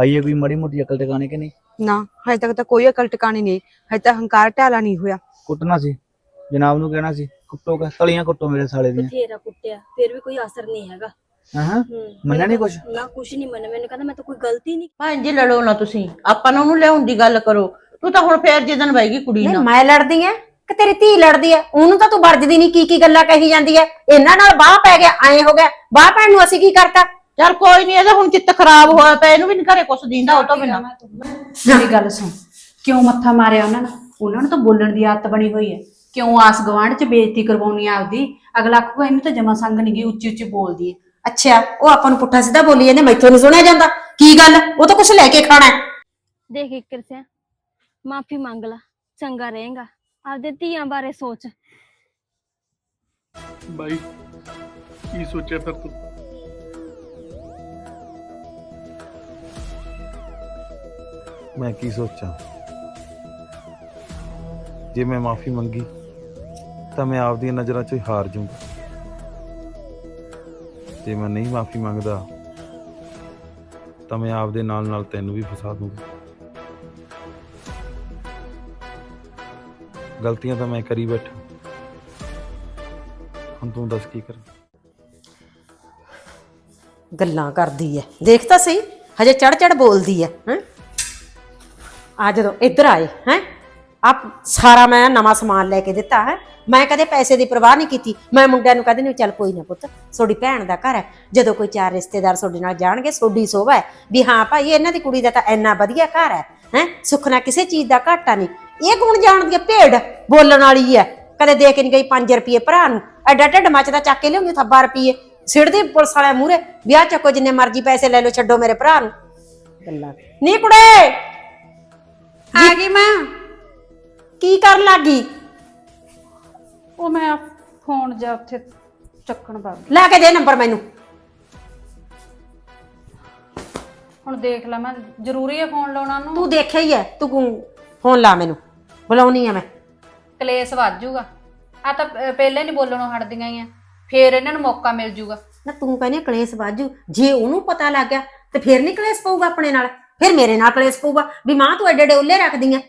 ਆਈ ਹੈ ਕੋਈ ਮਾੜੀ ਮੋਟੀ ਅਕਲ ਟਿਕਾਣੇ ਕਿ ਨਹੀਂ? ਨਾ ਹਜੇ ਤੱਕ ਤਾਂ ਕੋਈ ਅਕਲ ਟਿਕਾਣੀ ਨਹੀਂ ਹਜੇ ਤੱਕ ਹੰਕਾਰ ਢਾਲਾ ਨਹੀਂ ਹੋਇਆ। ਕੁੱਟਣਾ ਸੀ। ਜਨਾਬ ਨੂੰ ਕਹਿਣਾ ਸੀ ਕੁੱਟੋ ਕਾ ਤਲੀਆਂ ਕੁੱਟੋ ਮੇਰੇ ਸਾਲੇ ਦੀਆਂ। ਬਥੇਰਾ ਕੁੱਟਿਆ ਫਿਰ ਵੀ ਕੋਈ ਅਸਰ ਨਹੀਂ ਹੈਗਾ। ਹਾਂ ਹਾਂ। ਹੂੰ ਮੰਨਿਆ ਨਹੀਂ ਕੁਛ? ਨਾ ਕੁਛ ਨਹੀਂ ਮੰਨਿਆ। ਮੈਨੂੰ ਕਹਿੰਦਾ ਮੈਂ ਤਾਂ ਕੋਈ ਗਲਤੀ ਨਹੀਂ ਭੈਣ ਜੀ ਲੜੋ ਨਾ ਤੁਸੀਂ। ਆਪਾਂ ਨੂੰ ਉਹਨੂੰ ਲਿਆਉਣ ਦੀ ਗੱਲ ਕਰੋ। ਤੂੰ ਤਾਂ ਹੁਣ ਫੇਰ ਜਿੱਦਣ ਬੈਗੀ ਕੁੜੀ ਨਹੀਂ ਨਾਲ। ਮੈਂ ਲੜਦੀ ਐ ਕਿ ਤੇਰੀ ਧੀ ਲੜਦੀ ਐ ਉਹਨੂੰ ਤਾਂ ਤੂੰ ਵਰਜਦੀ ਨਹੀਂ ਕੀ ਕੀ ਗੱਲਾਂ ਕਹੀ ਜਾਂਦੀ ਐ ਇਹਨਾਂ ਨਾਲ ਬਾਹ ਪੈ ਗਿਆ ਐਂ ਹੋ ਗਿਆ। ਬਾਹ ਪੈਣ ਨੂੰ ਅਸੀਂ ਕੀ ਕਰਤਾ? ਚੱਲ ਕੋਈ ਨਹੀਂ ਇਹਦਾ ਹੁਣ ਚਿੱਤ ਖਰਾਬ ਹੋਇਆ ਪਿਆ ਇਹਨੂੰ ਵੀ ਨਹੀਂ ਘਰੇ ਕੁਛ ਦਿੰਦਾ ਉਹ ਤੋਂ ਬਿਨਾਂ। ਮੇਰੀ ਗੱਲ ਸੁਣ ਕਿਉਂ ਮੱਥਾ ਮਾਰਿਆ ਉਹਨਾਂ ਨਾਲ ਉਹਨਾਂ ਨੂੰ ਤਾਂ ਬੋਲਣ ਦੀ ਆਦਤ ਬਣੀ ਹੋਈ ਹੈ। ਕਿਉਂ ਆਸ ਗਵਾਂਢ ਚ ਬੇਇੱਜ਼ਤੀ ਕਰਵਾਉਣੀ ਆ ਆਪਦੀ? ਅਗਲਾ ਕਹੂਗਾ ਇਹਨੂੰ ਤਾਂ ਜਮਾ ਸੰਗ ਨਹੀਂ ਗਈ ਉੱਚੀ ਉੱਚੀ ਬੋਲਦੀ ਹੈ। ਅੱਛਾ ਉਹ ਆਪਾਂ ਨੂੰ ਪੁੱਠਾ ਸਿੱਧਾ ਬੋਲੀ ਜਾਂਦੇ ਮੈਥੋਂ ਨਹੀਂ ਸੁਣਿਆ ਜਾਂਦਾ। ਕੀ ਗੱਲ? ਉਹ ਤਾਂ ਕੁਛ ਲੈ ਕੇ ਖਾਣਾ ਹੈ। ਦੇਖ ਇੱਕ ਰਸਿਆ ਮਾਫੀ ਮੰਗ ਲਾ ਚੰਗਾ ਰਹੇਗਾ। ਆਪਦੇ ਧੀਆਂ ਬਾਰੇ ਸੋਚ। ਬਾਈ ਕੀ ਸੋਚਿਆ ਫਿਰ ਤੂੰ? ਮੈਂ ਕੀ ਸੋਚਾਂ ਜੇ ਮੈਂ ਮਾਫੀ ਮੰਗੀ ਤਾਂ ਮੈਂ ਆਪਦੀਆਂ ਨਜ਼ਰਾਂ 'ਚੋਂ ਹੀ ਹਾਰ ਜਾਊਂਗਾ ਜੇ ਮੈਂ ਨਹੀਂ ਮਾਫੀ ਮੰਗਦਾ ਤਾਂ ਮੈਂ ਆਪਦੇ ਨਾਲ ਨਾਲ ਤੈਨੂੰ ਵੀ ਫਸਾ ਦੂੰਗਾ ਗਲਤੀਆਂ ਤਾਂ ਮੈਂ ਕਰੀ ਬੈਠਾ ਹੁਣ ਤੂੰ ਦੱਸ ਕੀ ਕਰਾਂ ਗੱਲਾਂ ਕਰਦੀ ਐ ਦੇਖ ਤਾਂ ਸਹੀ ਹਜੇ ਚੜ ਚੜ ਬੋਲਦੀ ਐ ਹੈ ਆ ਜਦੋਂ ਇੱਧਰ ਆਏ ਹੈ? ਆਪ ਸਾਰਾ ਮੈਂ ਨਵਾਂ ਸਮਾਨ ਲੈ ਕੇ ਦਿੱਤਾ ਹੈ? ਮੈਂ ਕਦੇ ਪੈਸੇ ਦੀ ਪਰਵਾਹ ਨਹੀਂ ਕੀਤੀ। ਮੈਂ ਮੁੰਡਿਆਂ ਨੂੰ ਕਦੇ ਨਹੀਂ ਚੱਲ ਕੋਈ ਨਾ ਪੁੱਤ ਤੁਹਾਡੀ ਭੈਣ ਦਾ ਘਰ ਹੈ। ਜਦੋਂ ਕੋਈ ਚਾਰ ਰਿਸ਼ਤੇਦਾਰ ਤੁਹਾਡੇ ਨਾਲ ਜਾਣਗੇ ਤੁਹਾਡੀ ਸੋਭਾ ਹੈ। ਵੀ ਹਾਂ ਭਾਈ ਇਹਨਾਂ ਦੀ ਕੁੜੀ ਦਾ ਤਾਂ ਇੰਨਾ ਵਧੀਆ ਘਰ ਹੈ ਹੈ? ਸੁੱਖ ਨਾਲ ਕਿਸੇ ਚੀਜ਼ ਦਾ ਘਾਟਾ ਨਹੀਂ। ਇਹ ਕੌਣ ਜਾਣਦੀ ਹੈ? ਭੇਡ ਬੋਲਣ ਵਾਲੀ ਹੈ। ਕਦੇ ਦੇ ਕੇ ਨਹੀਂ ਗਈ 5 ਰੁਪਏ ਭਰਾ ਨੂੰ। ਐਡਾ ਢੱਡ ਮੱਚਦਾ ਚੱਕ ਕੇ ਲਿਆਉਂਦੀ ਥੱਬਾ ਰੁਪਏ ਸਿੜਦੀ ਪੁਲਿਸ ਵਾਲਿਆਂ ਮੂਰੇ ਵਿਆਹ ਚੱਕੋ ਜਿੰਨੇ ਮਰਜ਼ੀ ਪੈਸੇ ਲੈ ਲਓ ਛੱਡੋ ਮੇਰੇ ਭਰਾ ਨੂੰ। ਗੱਲਾਂ। ਨੀ ਕੁੜੇ! ਆ ਗਈ ਮੈਂ। ਕੀ ਕਰਨ ਲੱਗੀ? ਉਹ ਮੈਂ ਫੋਨ ਜਾ ਉੱਥੇ ਚੱਕਣ ਬਾਗ ਲੈ ਕੇ ਦੇ ਨੰਬਰ ਮੈਨੂੰ। ਹੁਣ ਦੇਖ ਲੈ ਮੈਂ ਜ਼ਰੂਰੀ ਹੈ ਫੋਨ ਲਾਉਣਾ ਨੂੰ ਤੂੰ ਦੇਖਿਆ ਹੀ ਐ ਤੂੰ ਫੋਨ ਲਾ ਮੈਨੂੰ ਬੁਲਾਉਣੀ ਆ ਮੈਂ। ਕਲੇਸ਼ ਵੱਧ ਜਾਊਗਾ। ਆ ਤਾਂ ਪ- ਪਹਿਲੇ ਨਹੀਂ ਬੋਲਣੋਂ ਹਟਦੀਆਂ ਹੀ ਆ। ਫੇਰ ਇਹਨਾਂ ਨੂੰ ਮੌਕਾ ਮਿਲ ਜਾਊਗਾ। ਨਾ ਤੂੰ ਕਹਿੰਦੀ ਆ ਕਲੇਸ਼ ਬਾਜੂ ਜੇ ਉਹਨੂੰ ਪਤਾ ਲੱਗ ਗਿਆ ਤੇ ਫਿਰ ਨਹੀਂ ਕਲੇਸ਼ ਪਊਗਾ ਆਪਣੇ ਨਾਲ। ਫਿਰ ਮੇਰੇ ਨਾਲ ਕਲੇਸ਼ ਪਊਗਾ ਵੀ ਮਾਂ ਤੂੰ ਐਡੇ ਐਡੇ ਉੱਲੇ ਰੱਖਦੀ ਆ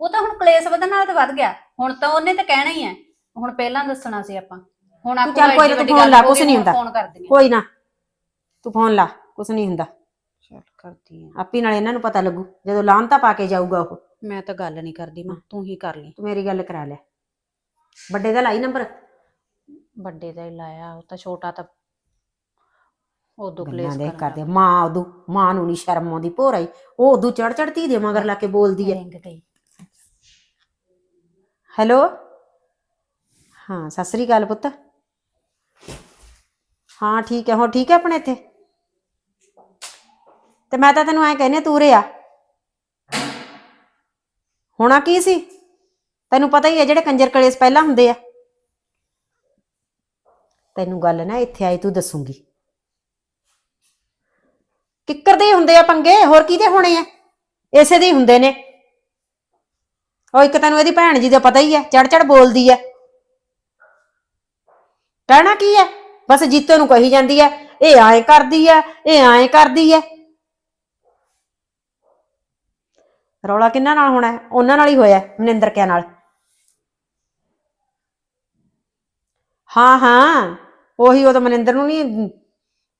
ਉਹ ਤਾਂ ਹੁਣ ਕਲੇਸ਼ ਵਧਣ ਨਾਲ ਤਾਂ ਵੱਧ ਗਿਆ। ਹੁਣ ਤਾਂ ਉਹਨੇ ਤਾਂ ਕਹਿਣਾ ਹੀ ਹੈ ਹੁਣ ਪਹਿਲਾਂ ਦੱਸਣਾ ਸੀ ਆਪਾਂ। ਹੁਣ ਤੂੰ ਚੱਲ ਕੋਈ ਨਾ ਤੂੰ ਫੋਨ ਲਾ ਕੁਛ ਨਹੀਂ ਹੁੰਦਾ। ਫੋਨ ਕਰ ਦਿੰਦੀ ਕੋਈ ਨਾ ਤੂੰ ਫੋਨ ਲਾ ਕੁਛ ਨਹੀਂ ਹੁੰਦਾ। ਚੱਲ ਕਰਦੀ ਆ। ਆਪੀ ਨਾਲ ਇਹਨਾਂ ਨੂੰ ਪਤਾ ਲੱਗੂ ਜਦੋਂ ਲਾਂਤਾ ਪਾ ਕੇ ਜਾਊਗਾ ਉਹ। ਮੈਂ ਤਾਂ ਗੱਲ ਨਹੀਂ ਕਰਦੀ ਮਾਂ ਤੂੰ ਹੀ ਕਰ ਲਈ। ਤੂੰ ਮੇਰੀ ਗੱਲ ਕਰਾ ਲੈ। ਵੱਡੇ ਦਾ ਲਾਈ ਨੰਬਰ? ਵੱਡੇ ਦਾ ਹੀ ਲਾਇਆ ਉਹ ਤਾਂ ਛੋਟਾ ਤਾਂ ਉਦੋਂ ਗੱਲਾਂ ਕਲੇਸ਼ ਕਰਨ ਕਰਦੇ। ਆ। ਮਾਂ ਉਦੋਂ ਮਾਂ ਨੂੰ ਨਹੀਂ ਸ਼ਰਮ ਆਉਂਦੀ। ਭੋਰਾਈ ਉਹ ਉਦੋਂ ਚੜ ਚੜ ਧੀ ਦੇ ਮਗਰ ਲਾ ਕੇ ਬੋਲਦੀ ਹੈ ਰਿੰਗ ਗਈ। ਹੈਲੋ? ਹਾਂ ਸਤਿ ਸ੍ਰੀ ਅਕਾਲ ਪੁੱਤ। ਹਾਂ ਠੀਕ ਹੈ ਹੋ ਠੀਕ ਹੈ ਆਪਣੇ ਇੱਥੇ? ਤੇ ਮੈਂ ਤਾਂ ਤੈਨੂੰ ਐ ਕਹਿੰਨੇ ਤੂੰ ਰੇ ਆ। ਹੋਣਾ ਕੀ ਸੀ? ਤੈਨੂੰ ਪਤਾ ਹੀ ਹੈ ਜਿਹੜੇ ਕੰਜਰ ਕਲੇਸ਼ ਪਹਿਲਾਂ ਹੁੰਦੇ ਆ। ਤੈਨੂੰ ਗੱਲ ਨਾ ਇੱਥੇ ਆਈ ਤੂੰ ਦੱਸੂਗੀ। ਕਿੱਕਰ ਦੇ ਹੀ ਹੁੰਦੇ ਆ ਪੰਗੇ ਹੋਰ ਕਿਹਦੇ ਹੋਣੇ ਆ? ਇਸੇ ਦੇ ਹੀ ਹੁੰਦੇ ਨੇ। ਉਹ ਇੱਕ ਤੈਨੂੰ ਇਹਦੀ ਭੈਣ ਜੀ ਦਾ ਪਤਾ ਹੀ ਹੈ ਚੜ ਚੜ ਬੋਲਦੀ ਹੈ ਕਹਿਣਾ ਕੀ ਹੈ ਬਸ ਜੀਤੋ ਨੂੰ ਕਹੀ ਜਾਂਦੀ ਹੈ ਇਹ ਐਂ ਕਰਦੀ ਹੈ ਇਹ ਐਂ ਕਰਦੀ ਹੈ ਰੌਲਾ ਕਿੰਨਾ ਨਾਲ ਹੋਣਾ ਹੈ? ਉਹਨਾਂ ਨਾਲ ਹੀ ਹੋਇਆ ਹੈ, ਮਨਿੰਦਰ ਕਿਆ ਨਾਲ? ਹਾਂ ਹਾਂ ਉਹੀ ਉਹ ਤਾਂ ਮਨਿੰਦਰ ਨੂੰ ਨਹੀਂ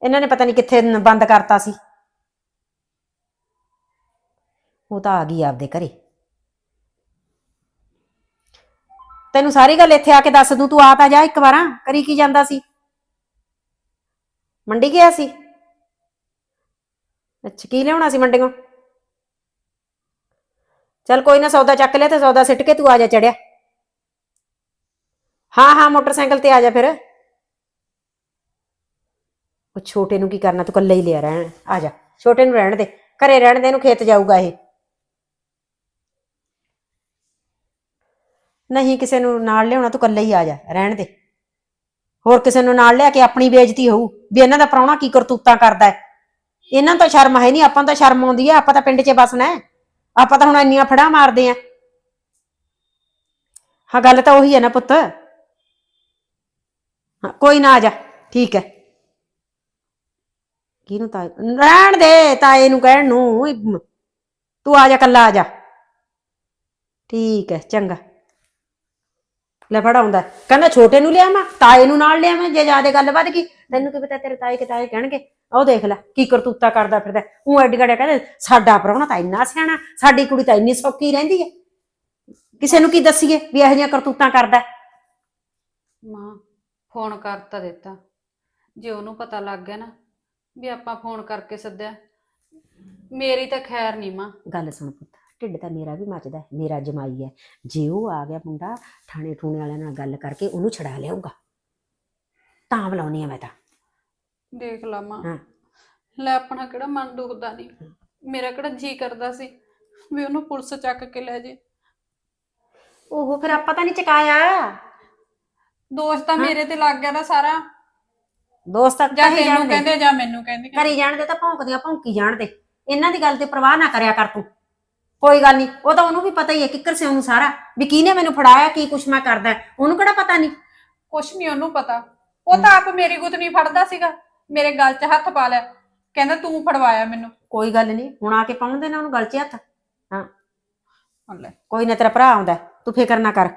ਇਹਨਾਂ ਨੇ ਪਤਾ ਨਹੀਂ ਕਿੱਥੇ ਨ- ਬੰਦ ਕਰਤਾ ਸੀ। ਉਹ ਤਾਂ ਆ ਗਈ ਆਪਦੇ ਘਰੇ। ਤੈਨੂੰ ਸਾਰੀ ਗੱਲ ਇੱਥੇ ਆ ਕੇ ਦੱਸ ਦੂੰ, ਤੂੰ ਆ ਤਾਂ ਜਾ ਇੱਕ ਵਾਰਾਂ, ਕਰੀ ਕੀ ਜਾਂਦਾ ਸੀ? ਮੰਡੀ ਗਿਆ ਸੀ? ਅੱਛਾ, ਕੀ ਲਿਆਉਣਾ ਸੀ ਮੰਡੀੋਂ ਚੱਲ ਕੋਈ ਨਾ, ਸੌਦਾ ਚੱਕ ਲਿਆ ਤੇ ਸੌਦਾ ਸਿੱਟ ਕੇ ਤੂੰ ਆ ਜਾ ਚੜਿਆ। ਹਾਂ ਹਾਂ, ਮੋਟਰਸਾਈਕਲ ਤੇ ਆ ਜਾ ਫਿਰ। ਉਹ ਛੋਟੇ ਨੂੰ ਕੀ ਕਰਨਾ, ਤੂੰ ਇਕੱਲਾ ਹੀ ਲਿਆ ਰਹਿਣ। ਆ ਜਾ, ਛੋਟੇ ਨੂੰ ਰਹਿਣ ਦੇ, ਘਰੇ ਰਹਿਣ ਦੇ, ਇਹਨੂੰ ਖੇਤ ਜਾਊਗਾ ਇਹ। ਨਹੀਂ ਕਿਸੇ ਨੂੰ ਨਾਲ ਲਿਆਉਣਾ, ਤੂੰ ਇਕੱਲੇ ਹੀ ਆ ਜਾ, ਰਹਿਣ ਦੇ। ਹੋਰ ਕਿਸੇ ਨੂੰ ਨਾਲ ਲਿਆ ਕੇ ਆਪਣੀ ਬੇਇੱਜ਼ਤੀ ਹੋਊ, ਵੀ ਇਹਨਾਂ ਦਾ ਪ੍ਰਾਹੁਣਾ ਕੀ ਕਰਤੂਤਾਂ ਕਰਦਾ ਹੈ। ਇਹਨਾਂ ਨੂੰ ਤਾਂ ਸ਼ਰਮ ਹੈ ਨਹੀਂ ਆਪਾਂ ਨੂੰ ਤਾਂ ਸ਼ਰਮ ਆਉਂਦੀ ਹੈ, ਆਪਾਂ ਤਾਂ ਪਿੰਡ 'ਚ ਬਸਣਾ ਹੈ। ਆਪਾਂ ਤਾਂ ਹੁਣ ਇੰਨੀਆਂ ਫੜਾ ਮਾਰਦੇ ਆ ਹਾਂ, ਗੱਲ ਤਾਂ ਉਹੀ ਹੈ ਨਾ ਪੁੱਤ। ਹਾਂ, ਕੋਈ ਨਾ ਆ ਜਾ, ਠੀਕ ਹੈ। ਕਿਹਨੂੰ ਤਾਏ ਰਹਿਣ ਦੇ ਤਾਏ ਨੂੰ ਕਹਿਣ ਨੂੰ ਤੂੰ ਆ ਜਾ ਕੱਲਾ ਆ ਜਾ। ਠੀਕ ਹੈ, ਚੰਗਾ। ਲੈ ਫੜਾਉਂਦਾ ਕਹਿੰਦਾ ਛੋਟੇ ਨੂੰ ਲਿਆਵਾਂ ਤਾਏ ਨੂੰ ਨਾਲ ਲਿਆਵਾਂ ਜੇ ਜਿਆਦੇ ਗੱਲ ਵੱਧ ਗਈ ਤੈਨੂੰ ਕੀ ਪਤਾ ਤੇਰੇ ਤਾਏ ਕਿ ਤਾਏ ਕਹਿਣਗੇ ਉਹ ਦੇਖ ਲੈ ਕੀ ਕਰਤੂਤਾ ਕਰਦਾ ਫਿਰਦਾ ਉਹ ਐਡੀ ਗੜਿਆ ਕਹਿੰਦੇ ਸਾਡਾ ਪ੍ਰਾਹੁਣਾ ਤਾਂ ਇੰਨਾ ਸਿਆਣਾ ਸਾਡੀ ਕੁੜੀ ਤਾਂ ਇੰਨੀ ਸੌਖੀ ਰਹਿੰਦੀ ਹੈ। ਕਿਸੇ ਨੂੰ ਕੀ ਦੱਸੀਏ ਵੀ ਇਹੋ ਜਿਹੀਆਂ ਕਰਤੂਤਾਂ ਕਰਦਾ? ਮਾਂ ਫੋਨ ਕਰ ਤਾਂ ਦਿੱਤਾ। ਜੇ ਉਹਨੂੰ ਪਤਾ ਲੱਗ ਗਿਆ ਨਾ ਵੀ ਆਪਾਂ ਫੋਨ ਕਰਕੇ ਸੱਦਿਆ ਮੇਰੀ ਤਾਂ ਖੈਰ ਨਹੀਂ ਮਾਂ। ਗੱਲ ਸੁਣ ਪੁੱਤ। ਢਿੱਡ ਤਾਂ ਮੇਰਾ ਵੀ ਮੱਚਦਾ ਹੈ, ਮੇਰਾ ਜਮਾਈ ਹੈ। ਜੇ ਉਹ ਆ ਗਿਆ ਮੁੰਡਾ ਥਾਣੇ ਠੂਣੇ ਵਾਲਿਆਂ ਨਾਲ ਗੱਲ ਕਰਕੇ ਉਹਨੂੰ ਛਡਾ ਲਿਆਊਗਾ। ਤਾਂ ਬੁਲਾਉਣੀ ਆ ਮੈਂ ਤਾਂ। ਦੇਖ ਲਾ ਮਾਂ। ਹਾਂ। ਲੈ ਆਪਣਾ ਕਿਹੜਾ ਮਨ ਦੁਖਦਾ ਨਹੀਂ ਮੇਰਾ ਕਿਹੜਾ ਜੀ ਕਰਦਾ ਸੀ ਵੀ ਉਹਨੂੰ ਪੁਲਿਸ ਚੱਕ ਕੇ ਲੈ ਜੇ। ਉਹ ਫਿਰ ਆਪਾਂ ਤਾਂ ਨਹੀਂ ਚਕਾਇਆ। ਦੋਸ਼ ਤਾਂ ਮੇਰੇ ਤੇ ਲੱਗ ਗਿਆ ਨਾ ਸਾਰਾ। ਦੋਸਤ ਤਾਂ ਜਾਂ ਕਹੀ ਤੈਨੂੰ ਜਾਣ ਦੇ। ਕਹਿੰਦੇ ਜਾਂ ਮੈਨੂੰ ਕਹਿੰਦੇ। ਕਰੀ ਜਾਣ ਦੇ ਤਾਂ ਭੌਂਕਦੀਆਂ ਭੌਂਕੀ ਜਾਣ ਦੇ। ਇਹਨਾਂ ਦੀ ਗੱਲ ਤੇ ਪਰਵਾਹ ਨਾ ਕਰਿਆ ਕਰ ਤੂੰ। ਕੋਈ ਗੱਲ ਨਹੀਂ ਉਹ ਤਾਂ ਉਹਨੂੰ ਵੀ ਪਤਾ ਹੀ ਹੈ ਕਿੱਕਰ ਸੇ ਉਹਨੂੰ ਸਾਰਾ ਵੀ ਕਿਹਨੇ ਮੈਨੂੰ ਫੜਾਇਆ ਕੀ ਕੁਛ ਮੈਂ ਕਰਦਾ ਹੈ। ਉਹਨੂੰ ਕਿਹੜਾ ਪਤਾ ਨਹੀਂ ਕੁਛ ਨਹੀਂ ਉਹਨੂੰ ਪਤਾ। ਉਹ ਤਾਂ ਆਪ ਮੇਰੀ ਗੁੱਤ ਨਹੀਂ ਫੜਦਾ ਸੀਗਾ ਮੇਰੇ ਗਲ 'ਚ ਹੱਥ ਪਾ ਲਿਆ। ਕਹਿੰਦਾ ਤੂੰ ਫੜਵਾਇਆ ਮੈਨੂੰ। ਕੋਈ ਗੱਲ ਨਹੀਂ ਹੁਣ ਆ ਕੇ ਪਾਉਣ ਦੇ ਨਾ ਉਹਨੂੰ ਗਲ 'ਚ ਹੱਥ। ਲੈ। ਕੋਈ ਨਾ ਤੇਰਾ ਭਰਾ ਆਉਂਦਾ ਹੈ, ਤੂੰ ਫਿਕਰ ਨਾ ਕਰ।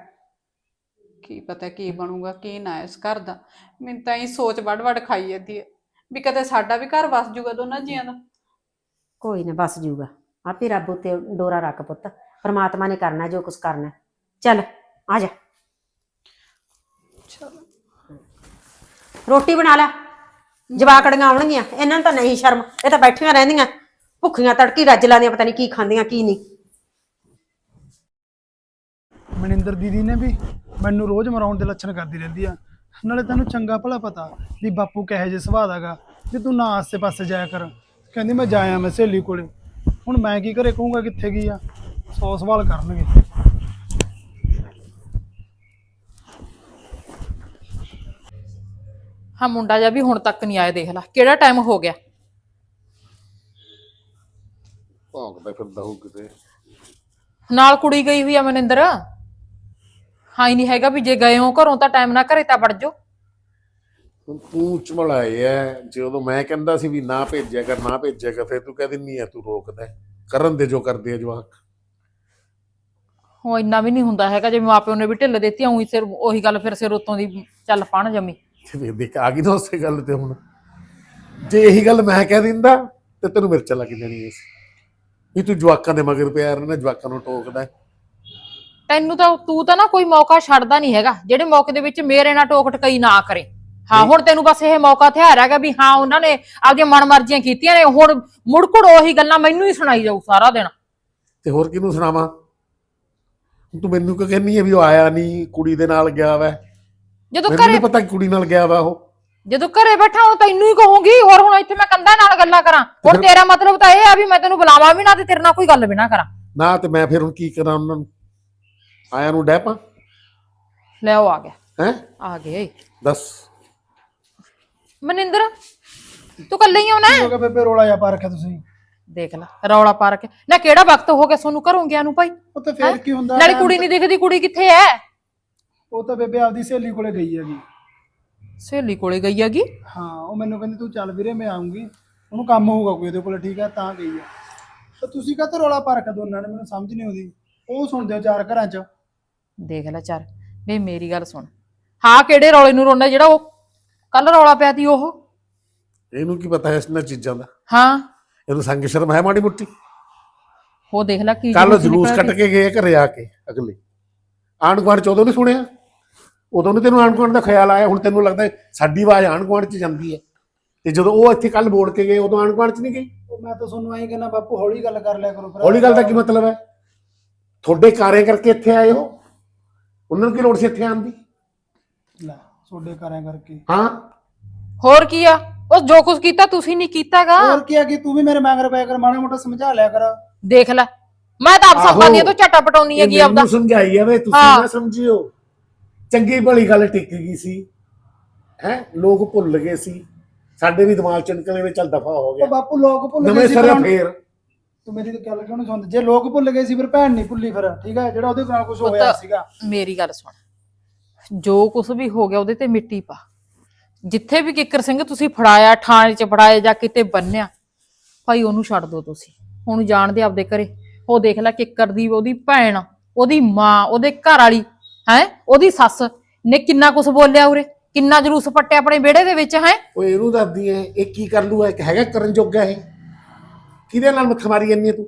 ਕੀ ਪਤਾ ਕੀ ਬਣੂਗਾ ਕੀ ਨਾ ਇਸ ਘਰ ਦਾ। ਮੈਨੂੰ ਤਾਂ ਇਹ ਸੋਚ ਵੜ ਵੜ ਖਾਈ ਜਾਂਦੀ ਹੈ ਵੀ ਕਦੇ ਸਾਡਾ ਵੀ ਘਰ ਵਸ ਜੂਗਾ ਦੋਨਾਂ ਜੀਆਂ ਦਾ। ਕੋਈ ਨਾ ਬਸ ਜੂਗਾ। ਆਪੇ ਰੱਬ ਉੱਤੇ ਡੋਰਾ ਰੱਖ ਪੁੱਤ ਪਰਮਾਤਮਾ ਨੇ ਕਰਨਾ ਜੋ ਕੁਝ ਕਰਨਾ। ਚੱਲ ਆ ਜਾ। ਰੋਟੀ ਬਣਾ ਲੈ। ਜਵਾਕੜੀਆਂ ਆਉਣਗੀਆਂ ਇਹਨਾਂ ਨੂੰ ਤਾਂ ਨਹੀਂ ਸ਼ਰਮ ਇਹ ਤਾਂ ਬੈਠੀਆਂ ਰਹਿੰਦੀਆਂ। ਭੁੱਖੀਆਂ ਤੜਕੀ ਰੱਜ ਲਾਦੀਆਂ ਪਤਾ ਨਹੀਂ ਕੀ ਖਾਂਦੀਆਂ ਕੀ ਨਹੀਂ। ਮਨਿੰਦਰ ਦੀਦੀ ਨੇ ਵੀ ਮੈਨੂੰ ਰੋਜ਼ ਮਰਾਉਣ ਦੇ ਲੱਛਣ ਕਰਦੀ ਰਹਿੰਦੀ ਆ। ਨਾਲੇ ਤੈਨੂੰ ਚੰਗਾ ਭਲਾ ਪਤਾ ਵੀ ਬਾਪੂ ਕਿਹੋ ਜਿਹੇ ਸੁਭਾਅ ਦਾਗਾ ਵੀ ਤੂੰ ਨਾ ਆਸੇ ਪਾਸੇ ਜਾਇਆ ਕਰ। ਕਹਿੰਦੀ ਮੈਂ ਜਾਇਆ ਮੈਂ ਸਹੇਲੀ ਕੋਲੇ। ਹੁਣ ਮੈਂ ਕੀ ਘਰੇ ਕਹੂੰਗਾ ਕਿੱਥੇ ਗਈ ਆ? ਸੌ ਸਵਾਲ ਕਰਨਗੇ। ਹਾਂ ਮੁੰਡਾ ਜਿਹਾ ਵੀ ਹੁਣ ਤੱਕ ਨਹੀਂ ਆਇਆ ਦੇਖ ਲੈ ਕਿਹੜਾ ਟਾਈਮ ਹੋ ਗਿਆ? ਭੌਂਕਦਾ ਫਿਰਦਾ ਹੋ ਕਿਤੇ। ਨਾਲ ਕੁੜੀ ਗਈ ਹੋਈ ਆ ਮਨਿੰਦਰ? ਹਾਂ ਹੀ ਨਹੀਂ ਹੈਗਾ ਵੀ ਜੇ ਗਏ ਹੋ ਘਰੋਂ ਤਾਂ ਟਾਈਮ ਨਾਲ ਘਰੇ ਤਾਂ ਵੜ ਜਾਓ। ਹੁਣ ਤੂੰ ਚਮਲਾਏ ਐ ਜਦੋਂ ਮੈਂ ਕਹਿੰਦਾ ਸੀ ਵੀ ਨਾ ਭੇਜਿਆ ਕਰ ਨਾ ਭੇਜਿਆ ਕਰ ਫਿਰ ਤੂੰ ਕਹਿ ਦਿੰਨੀ ਐ ਤੂੰ ਰੋਕਦਾ ਹੈ। ਕਰਨ ਦੇ ਜੋ ਕਰਦੇ ਆ ਜਵਾਕ। ਉਹ ਇੰਨਾ ਵੀ ਨਹੀਂ ਹੁੰਦਾ ਹੈਗਾ ਜੇ ਮਾਪਿਓ ਨੇ ਵੀ ਢਿੱਲ ਦਿੱਤੀ ਉਹੀ ਸਿਰ ਉਹੀ ਗੱਲ ਫਿਰ ਸਿਰ ਉਤੋਂ ਦੀ ਚੱਲ ਪਣ ਜਮੀ। ਤੇ ਦੇਖ ਆ ਗਈ ਨਾ ਉਸੇ ਗੱਲ ਤੇ ਹੁਣ। ਜੇ ਇਹੀ ਗੱਲ ਮੈਂ ਕਹਿ ਦਿੰਦਾ ਤੇ ਤੈਨੂੰ ਮਿਰਚ ਲੱਗ ਜਾਣੀ ਸੀ ਵੀ ਤੂੰ ਜਵਾਕਾਂ ਦੇ ਮਗਰ ਪਿਆ ਰਹਿਣਾ ਜਵਾਕਾਂ ਨੂੰ ਟੋਕਦਾ ਹੈ। ਤੈਨੂੰ ਤਾਂ ਤੂੰ ਤਾਂ ਨਾ ਕੋਈ ਮੌਕਾ ਛੱਡਦਾ ਨਹੀਂ ਹੈਗਾ ਜਿਹੜੇ ਮੌਕੇ ਦੇ ਵਿੱਚ ਮੇਰੇ ਨਾਲ ਟੋਕ ਟਕਈ ਨਾ ਕਰੇ। ਹਾਂ ਹੁਣ ਤੈਨੂੰ ਬਸ ਇਹ ਮੌਕਾ ਥਿਆਰ ਹੈਗਾ ਵੀ ਹਾਂ ਉਹਨਾਂ ਨੇ ਆਪਦੀਆਂ ਮਨਮਰਜ਼ੀਆਂ ਕੀਤੀਆਂ ਨੇ ਹੁਣ ਮੁੜਕੁੜ ਉਹੀ ਗੱਲਾਂ ਮੈਨੂੰ ਹੀ ਸੁਣਾਈ ਜਾਊ ਸਾਰਾ ਦਿਨ। ਤੇ ਹੋਰ ਕਿਹਨੂੰ ਸੁਣਾਵਾਂ? ਤੂੰ ਮੈਨੂੰ ਕਿਉਂ ਕਹਿੰਨੀ ਹੈ ਵੀ ਉਹ ਆਇਆ ਨਹੀਂ ਕੁੜੀ ਦੇ ਨਾਲ ਗਿਆ ਵਾ? ਜਦੋਂ ਮੈਨੂੰ ਘਰੇ ਨਹੀਂ ਪਤਾ ਕਿ ਕੁੜੀ ਨਾਲ ਗਿਆ ਵਾ ਉਹ। ਜਦੋਂ ਘਰੇ ਬੈਠਾ ਹਾਂ ਤੈਨੂੰ ਹੀ ਕਹੂੰਗੀ ਹੋਰ ਹੁਣ ਇੱਥੇ ਮੈਂ ਕੰਧਾਂ ਨਾਲ ਗੱਲਾਂ ਕਰਾਂ। ਹੁਣ ਤੇਰਾ ਮਤਲਬ ਤਾਂ ਇਹ ਆ ਵੀ ਮੈਂ ਤੈਨੂੰ ਬੁਲਾਵਾਂ ਵੀ ਨਾ ਤੇ ਤੇਰੇ ਨਾਲ ਕੋਈ ਗੱਲ ਵੀ ਨਾ ਕਰਾਂ। ਨਾ ਤੇ ਮੈਂ ਫਿਰ ਹੁਣ ਕੀ ਕਰਾਂ ਉਹਨਾਂ ਨੂੰ? ਆਇਆ ਨੂੰ ਡੈਪਾਂ ਲੈ ਉਹ ਆ ਗਿਆ। ਹੈ? ਆ ਗਏ ਦੱਸ। ਮਨਿੰਦਰ ਤੂੰ ਕੱਲੇ ਹੀ ਆਉਣਾ ਹੈ? ਕਿਉਂਕਿ ਬੇਬੇ ਰੋਲਾ ਜਾ ਪਾ ਰੱਖਿਆ ਤੁਸੀਂ। ਦੇਖ ਲੈ ਰੌਲਾ ਪਾ ਕੇ ਨਾ ਕਿਹੜਾ ਵਕਤ ਹੋ ਗਿਆ ਸੋਨੂੰ ਘਰੋਂ ਗਿਆ ਨੂੰ ਭਾਈ? ਉਹ ਤਾਂ ਹੈਂ? ਫੇਰ ਕੀ ਹੁੰਦਾ? ਨਾਲੇ ਕੁੜੀ ਨਹੀਂ ਦਿਖਦੀ ਕੁੜੀ ਕਿੱਥੇ ਐ ਉਹ ਤਾਂ ਬੇਬੇ ਆਪਦੀ ਸਹੇਲੀ ਕੋਲੇ ਗਈ ਹੈਗੀ। ਸਹੇਲੀ ਕੋਲੇ ਗਈ ਹੈਗੀ? ਹਾਂ ਉਹ ਮੈਨੂੰ ਕਹਿੰਦੀ ਤੂੰ ਚੱਲ ਵੀਰੇ ਮੈਂ ਆਉਂਗੀ ਉਹਨੂੰ ਕੰਮ ਹੋਊਗਾ ਕੋਈ ਉਹਦੇ ਕੋਲੇ ਠੀਕ ਹੈ ਤਾਂ ਗਈ ਆ ਤਾਂ ਤੁਸੀਂ ਕਾਹਤੋਂ ਰੌਲਾ ਪਾ ਰੱਖਿਆ ਦੋਨਾਂ ਨੇ? ਮੈਨੂੰ ਸਮਝ ਨਹੀਂ ਆਉਂਦੀ। ਉਹ ਸੁਣਦੇ ਹੋ ਚਾਰ ਘਰਾਂ 'ਚ। ਦੇਖ ਲੈ ਚਾਰ। ਵੇ ਮੇਰੀ ਗੱਲ ਸੁਣ। ਹਾਂ ਕਿਹੜੇ ਰੌਲੇ ਨੂੰ ਰੋਣਾ ਜਿਹੜਾ ਉਹ ਕੱਲ ਰੌਲਾ ਪਿਆ ਤੀ ਉਹ। ਇਹਨੂੰ ਕੀ ਪਤਾ ਹੈ ਇਹਨਾਂ ਚੀਜ਼ਾਂ ਦਾ? ਹਾਂ। ਇਹਨੂੰ ਸੰਗ ਸ਼ਰਮ ਹੈ ਮਾੜੀ ਮੁੱਟੀ? ਉਹ ਦੇਖ ਲੈ ਕੀ ਕੱਲ ਜਲੂਸ ਕੱਟ ਕੇ ਗਏ ਘਰੇ ਆ ਕੇ ਅਗਲੇ। ਆਂਢ ਗੁਆਂਢ ਚ ਉਦੋਂ ਨਹੀਂ ਸੁਣਿਆ? ਉਦੋਂ ਨਹੀਂ ਤੈਨੂੰ ਆਂਢ ਗੁਆਂਢ ਦਾ ਖਿਆਲ ਆਇਆ? ਹੁਣ ਤੈਨੂੰ ਲੱਗਦਾ ਸਾਡੀ ਆਵਾਜ਼ ਆਂਢ ਗੁਆਂਢ ਚ ਜਾਂਦੀ ਹੈ। ਤੇ ਜਦੋਂ ਉਹ ਇੱਥੇ ਕੱਲ ਬੋਲ ਕੇ ਗਏ ਉਦੋਂ ਆਂਢ ਗੁਆਂਢ ਚ ਨਹੀਂ ਗਈ ਉਹ ਮੈਂ ਤਾਂ ਤੁਹਾਨੂੰ ਐਂ ਕਹਿੰਦਾ ਬਾਪੂ ਹੌਲੀ ਗੱਲ ਕਰ ਲਿਆ ਕਰੋ ਫਿਰ ਹੌਲੀ ਗੱਲ ਦਾ ਕੀ ਮਤਲਬ ਹੈ? ਤੁਹਾਡੇ ਕਾਰੇ ਕਰਕੇ ਇੱਥੇ ਆਏ ਹੋ? ਉਹਨਾਂ ਨੂੰ ਕੀ ਲੋੜ ਸੀ ਇੱਥੇ ਆਉਣ ਦੀ? ਲੈ। ਛੋਡੇ ਕਰਿਆ ਕਰਕੇ। ਹਾਂ। ਹੋਰ ਕੀ ਆ? ਉਹ ਜੋ ਕੁਝ ਕੀਤਾ ਤੁਸੀਂ ਨਹੀਂ ਕੀਤਾਗਾ। ਹੋਰ ਕੀ ਆ ਕਿ ਤੂੰ ਵੀ ਮੇਰੇ ਮਗਰ ਪੈ ਕਰ ਮਾੜਾ ਮੋਟਾ ਸਮਝਾ ਲਿਆ ਕਰ। ਦੇਖ ਲੈ ਮੈਂ ਤਾਂ ਆਪ ਆਹੋ। ਸੰਪਾਦੀਆਂ ਤੋਂ ਝਟਾ ਪਟਾਉਣੀ ਹੈਗੀ ਆਪਦਾ। ਮੈਨੂੰ ਸਮਝਾਈ ਜਾਵੇ ਤੁਸੀਂ ਹਾਂ। ਨਾ ਸਮਝਿਓ। ਚੰਗੀ ਭਲੀ ਗੱਲ ਟਿਕ ਗਈ ਸੀ। ਹੈ ਲੋਕ ਭੁੱਲ ਗਏ ਸੀ। ਸਾਡੇ ਵੀ ਦਿਮਾਗ ਚ ਨਿਕਲੇ ਵੀ ਚੱਲ ਦਫਾ ਹੋ ਉਹ ਗਿਆ ਬਾਪੂ ਲੋਕ ਭੁੱਲ ਨਵੇਂ ਗਏ ਸੀ ਸਿਰੇ ਪਰ ਹੁਣ- ਫੇਰ। ਤੂੰ ਮੇਰੀ ਤਾਂ ਗੱਲ ਕਿਉਂ ਨਹੀਂ ਸੁਣਦੇ? ਜੇ ਲੋਕ ਭੁੱਲ ਗਏ ਸੀ ਫਿਰ ਭੈਣ ਨਹੀਂ ਭੁੱਲੀ ਫਿਰ ਠੀਕ ਹੈ ਜਿਹੜਾ ਉਹਦੇ ਨਾਲ ਕੁਝ ਹੋਇਆ ਪੁੱਤ, ਸੀਗਾ। ਮੇਰੀ ਗੱਲ ਸੁਣ। ਜੋ ਕੁਝ ਵੀ ਹੋ ਗਿਆ ਉਹਦੇ ਤੇ ਮਿੱਟੀ ਪਾ। ਜਿੱਥੇ ਵੀ ਕਿੱਕਰ ਸਿੰਘ ਤੁਸੀਂ ਫੜਾਇਆ ਥਾਣੇ 'ਚ ਫੜਾਇਆ ਜਾਂ ਕਿਤੇ ਬੰਨਿਆ ਭਾਈ ਉਹਨੂੰ ਛੱਡ ਦਿਓ ਤੁਸੀਂ। ਉਹਨੂੰ ਜਾਣਦੇ ਆਪਦੇ ਘਰੇ। ਉਹ ਦੇਖ ਲੈ ਕਿੱਕਰ ਦੀ ਉਹਦੀ ਭੈਣ ਉਹਦੀ ਮਾਂ ਉਹਦੇ ਘਰ ਵਾਲੀ ਹੈ ਉਹਦੀ ਸੱਸ ਨੇ ਕਿੰਨਾ ਕੁਝ ਬੋਲਿਆ ਉਰੇ। ਕਿੰਨਾ ਜਲੂਸ ਪੱਟਿਆ ਆਪਣੇ ਵਿਹੜੇ ਦੇ ਵਿੱਚ ਹੈ। ਉਹ ਇਹਨੂੰ ਦੱਸਦੀ ਐ ਇਹ ਕੀ ਕਰ ਲੂਗਾ ਇੱਕ ਹੈਗਾ ਕਰਨ ਜੋਗਾ ਇਹ? ਕਿਹਦੇ ਨਾਲ ਮੱਥਾ ਮਾਰੀ ਜੰਨੀ ਤੂੰ?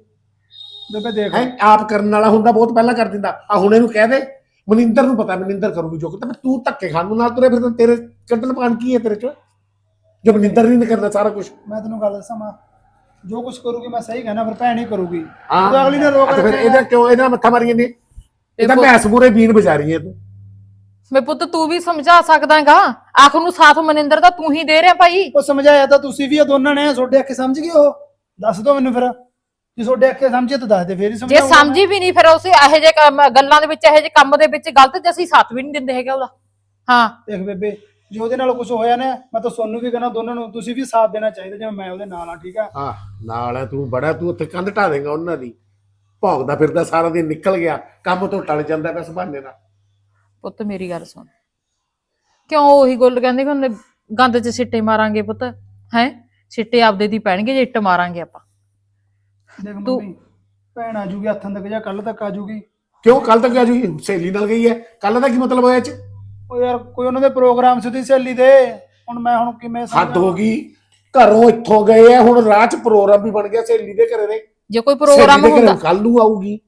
ਬੇਬੇ ਦੇਖ ਹੈ ਆਪ ਕਰਨ ਵਾਲਾ ਹੁੰਦਾ ਬਹੁਤ ਪਹਿਲਾਂ ਕਰ ਦਿੰਦਾ। ਆ ਹੁਣ ਇਹਨੂੰ ਕਹਿ ਦੇ। ਮਨਿੰਦਰ ਨੂੰ ਪਤਾ ਮਨਿੰਦਰ ਕਰੂਗੀ ਜੋ ਕਿ ਤੂੰ ਧੱਕੇ ਖਾਣ ਨੂੰ ਨਾਲ ਤੁਰੇ ਫਿਰ ਤੇਰੇ ਕੱਢਣ ਪਾਣ ਕੀ ਹੈ ਤੇਰੇ ਚ? ਜੋ ਮਨਿੰਦਰ ਨਹੀਂ ਕਰਦਾ ਸਾਰਾ ਕੁਝ ਮੈਂ ਤੈਨੂੰ ਗੱਲ ਦੱਸਾਂ ਮਾਂ। ਜੋ ਕੁਝ ਕਰੂਗੀ ਮੈਂ ਸਹੀ ਕਹਿਣਾ ਫਿਰ ਭੈਣ ਹੀ ਕਰੂਗੀ। ਹਾਂ। ਉਦੋਂ ਅਗਲੀ ਨੇ ਰੋਕ ਫਿਰ ਇਹਦਾ ਕਿਉਂ ਇਹਦਾ ਮੱਥਾ ਮਾਰੀ ਜੰਨੀ ਇਹਦਾ ਭੈਸ ਮੂਰੇ ਬੀਨ ਬਜਾ ਰਹੀ ਹੈ ਤੂੰ। ਮੇ ਪੁੱਤ ਤੂੰ ਵੀ ਸਮਝਾ ਸਕਦਾਗਾ। ਆਖਰ ਨੂੰ ਸਾਥ ਮਨਿੰਦਰ ਦਾ ਤੂੰ ਹੀ ਦੇ ਰਿਹਾ ਭਾਈ। ਉਹ ਸਮਝਾਇਆ ਤਾਂ ਤੁਸੀਂ ਵੀ ਆ ਦੋਨਾਂ ਨੇ ਤੁਹਾਡੇ ਅੱਖੇ ਸਮਝ ਗਏ ਉਹ? ਦੱਸ ਦੋ ਮੈਨੂੰ ਫਿਰ। ਜੇ ਤੁਹਾਡੇ ਅੱਖੇ ਸਮਝੇ ਤਾਂ ਦੱਸ ਦੇ ਫੇਰ ਹੀ ਜੇ ਸਮਝਾਊਗਾ। ਮੈਂ। ਸਮਝੀ ਵੀ ਨਹੀਂ ਫਿਰ ਉਸ ਇਹੋ ਕੰਮ- ਗੱਲਾਂ ਦੇ ਵਿੱਚ ਇਹੋ ਜਿਹੇ ਕੰਮ ਦੇ ਵਿੱਚ ਗਲਤ ਜੇ ਅਸੀਂ ਸਾਥ ਵੀ ਨਹੀਂ ਦਿੰਦੇ ਹੈਗੇ ਉਹਦਾ। ਹਾਂ। ਦੇਖ ਬੇਬੇ ਜੇ ਉਹਦੇ ਨਾਲ ਕੁਝ ਹੋਇਆ ਨਾ ਮੈਂ ਤਾਂ ਸੋਨੂੰ ਵੀ ਕਹਿਣਾ ਦੋਨਾਂ ਨੂੰ ਤੁਸੀਂ ਵੀ ਸਾਥ ਦੇਣਾ ਚਾਹੀਦਾ ਜਿਵੇਂ ਮੈਂ ਉਹਦੇ ਨਾਲ ਆ ਠੀਕ ਆ? ਆ ਨਾਲ ਹੈ ਤੂੰ ਬੜਾ ਤੂੰ ਉੱਥੇ ਕੰਧ ਢਾ ਦੇਗਾ ਉਹਨਾਂ ਦੀ। ਭੌਗਦਾ ਫਿਰਦਾ ਸਾਰਾ ਦਿਨ ਨਿਕਲ ਗਿਆ ਕੰਮ ਤੋਂ ਟਲ ਜਾਂਦਾ ਬਸ ਬਹਾਨੇ ਨਾਲ। ਪੁੱਤ ਮੇਰੀ ਗੱਲ ਸੁਣ। ਕਿਉਂ ਉਹੀ ਗੁੱਲ ਕਹਿੰਦੇ ਕਿ ਉਹਨੇ ਗੰਦ 'ਚ ਸਿੱਟੇ ਮਾਰਾਂਗੇ ਪੁੱਤ? ਹੈ? ਸਿੱਟੇ ਆਪਦੇ ਦੀ ਪੈਣਗੇ ਜੇ ਇੱਟ ਮਾਰਾਂਗੇ ਆਪਾਂ। ਦੇਖ ਤੂੰ- ਮੰਮੀ ਭੈਣ ਆ ਜੂਗੀ ਹੱਥਾਂ ਤੱਕ ਜਾਂ ਕੱਲ ਤੱਕ ਆ ਜੂਗੀ। ਕਿਉਂ? ਕੱਲ ਤੱਕ ਆ ਜੂਗੀ? ਸਹੇਲੀ ਨਾਲ ਗਈ ਹੈ। ਕੱਲ ਦਾ ਕੀ ਮਤਲਬ ਹੋਇਆ ਇਹ ਚ? ਉਹ ਯਾਰ ਕੋਈ ਉਹਨਾਂ ਦੇ ਪ੍ਰੋਗਰਾਮ ਸੀ ਉਹਦੀ ਸਹੇਲੀ ਦੇ। ਹੁਣ ਮੈਂ ਹੁਣ ਕਿਵੇਂ ਹੱਦ ਹੋ ਗਈ। ਘਰੋਂ ਇੱਥੋਂ ਗਏ ਆ ਹੁਣ ਰਾਹ ਚ ਪ੍ਰੋਗਰਾਮ ਵੀ ਬਣ ਗਿਆ ਸਹੇਲੀ ਦੇ ਘਰੇ ਦੇ ਜੇ ਕੋਈ ਪ੍ਰੋਗਰਾਮ ਹੁੰਦਾ। ਕੱਲ ਨੂੰ ਆਊਗੀ।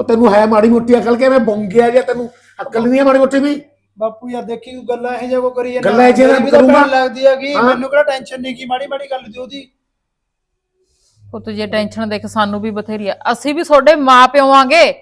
ਉਹ ਤੈਨੂੰ ਹੈ ਮਾੜੀ ਮੋਟੀ ਅਕਲ ਕਿ ਮੈਂ ਬੁੰਗ ਗਿਆ ਜਾਂ ਤੈਨੂੰ ਅਕਲ ਨਹੀਂ ਹੈ ਮਾੜੀ ਮੋਟੀ ਵੀ? ਬਾਪੂ ਯਾਰ ਦੇਖੀ ਕੋਈ ਗੱਲਾਂ ਇਹ ਜਿਹਾ ਕੋ ਕਰੀ ਜਾਂਦਾ। ਗੱਲਾਂ ਇਹੋ ਜਿਹੀਆਂ ਮੇਰੀ ਵੀ ਤਾਂ ਕਰੂੰਗਾ। ਭੈਣ ਲੱਗਦੀ ਹੈਗੀ ਹਾਂ। ਮੈਨੂੰ ਕਿਹੜਾ ਟੈਨਸ਼ਨ ਨਹੀਂ ਕੀ ਮਾੜੀ ਮਾੜੀ ਗੱਲ ਦੀ ਉਹਦੀ। ਪੁੱਤ ਜੇ ਟੈਨਸ਼ਨ ਦੇਖ ਸਾਨੂੰ ਵੀ ਬਥੇਰੀ ਆ। ਅਸੀਂ ਵੀ ਤੁਹਾਡੇ ਮਾਂ ਪਿਓ ਆਂਗੇ।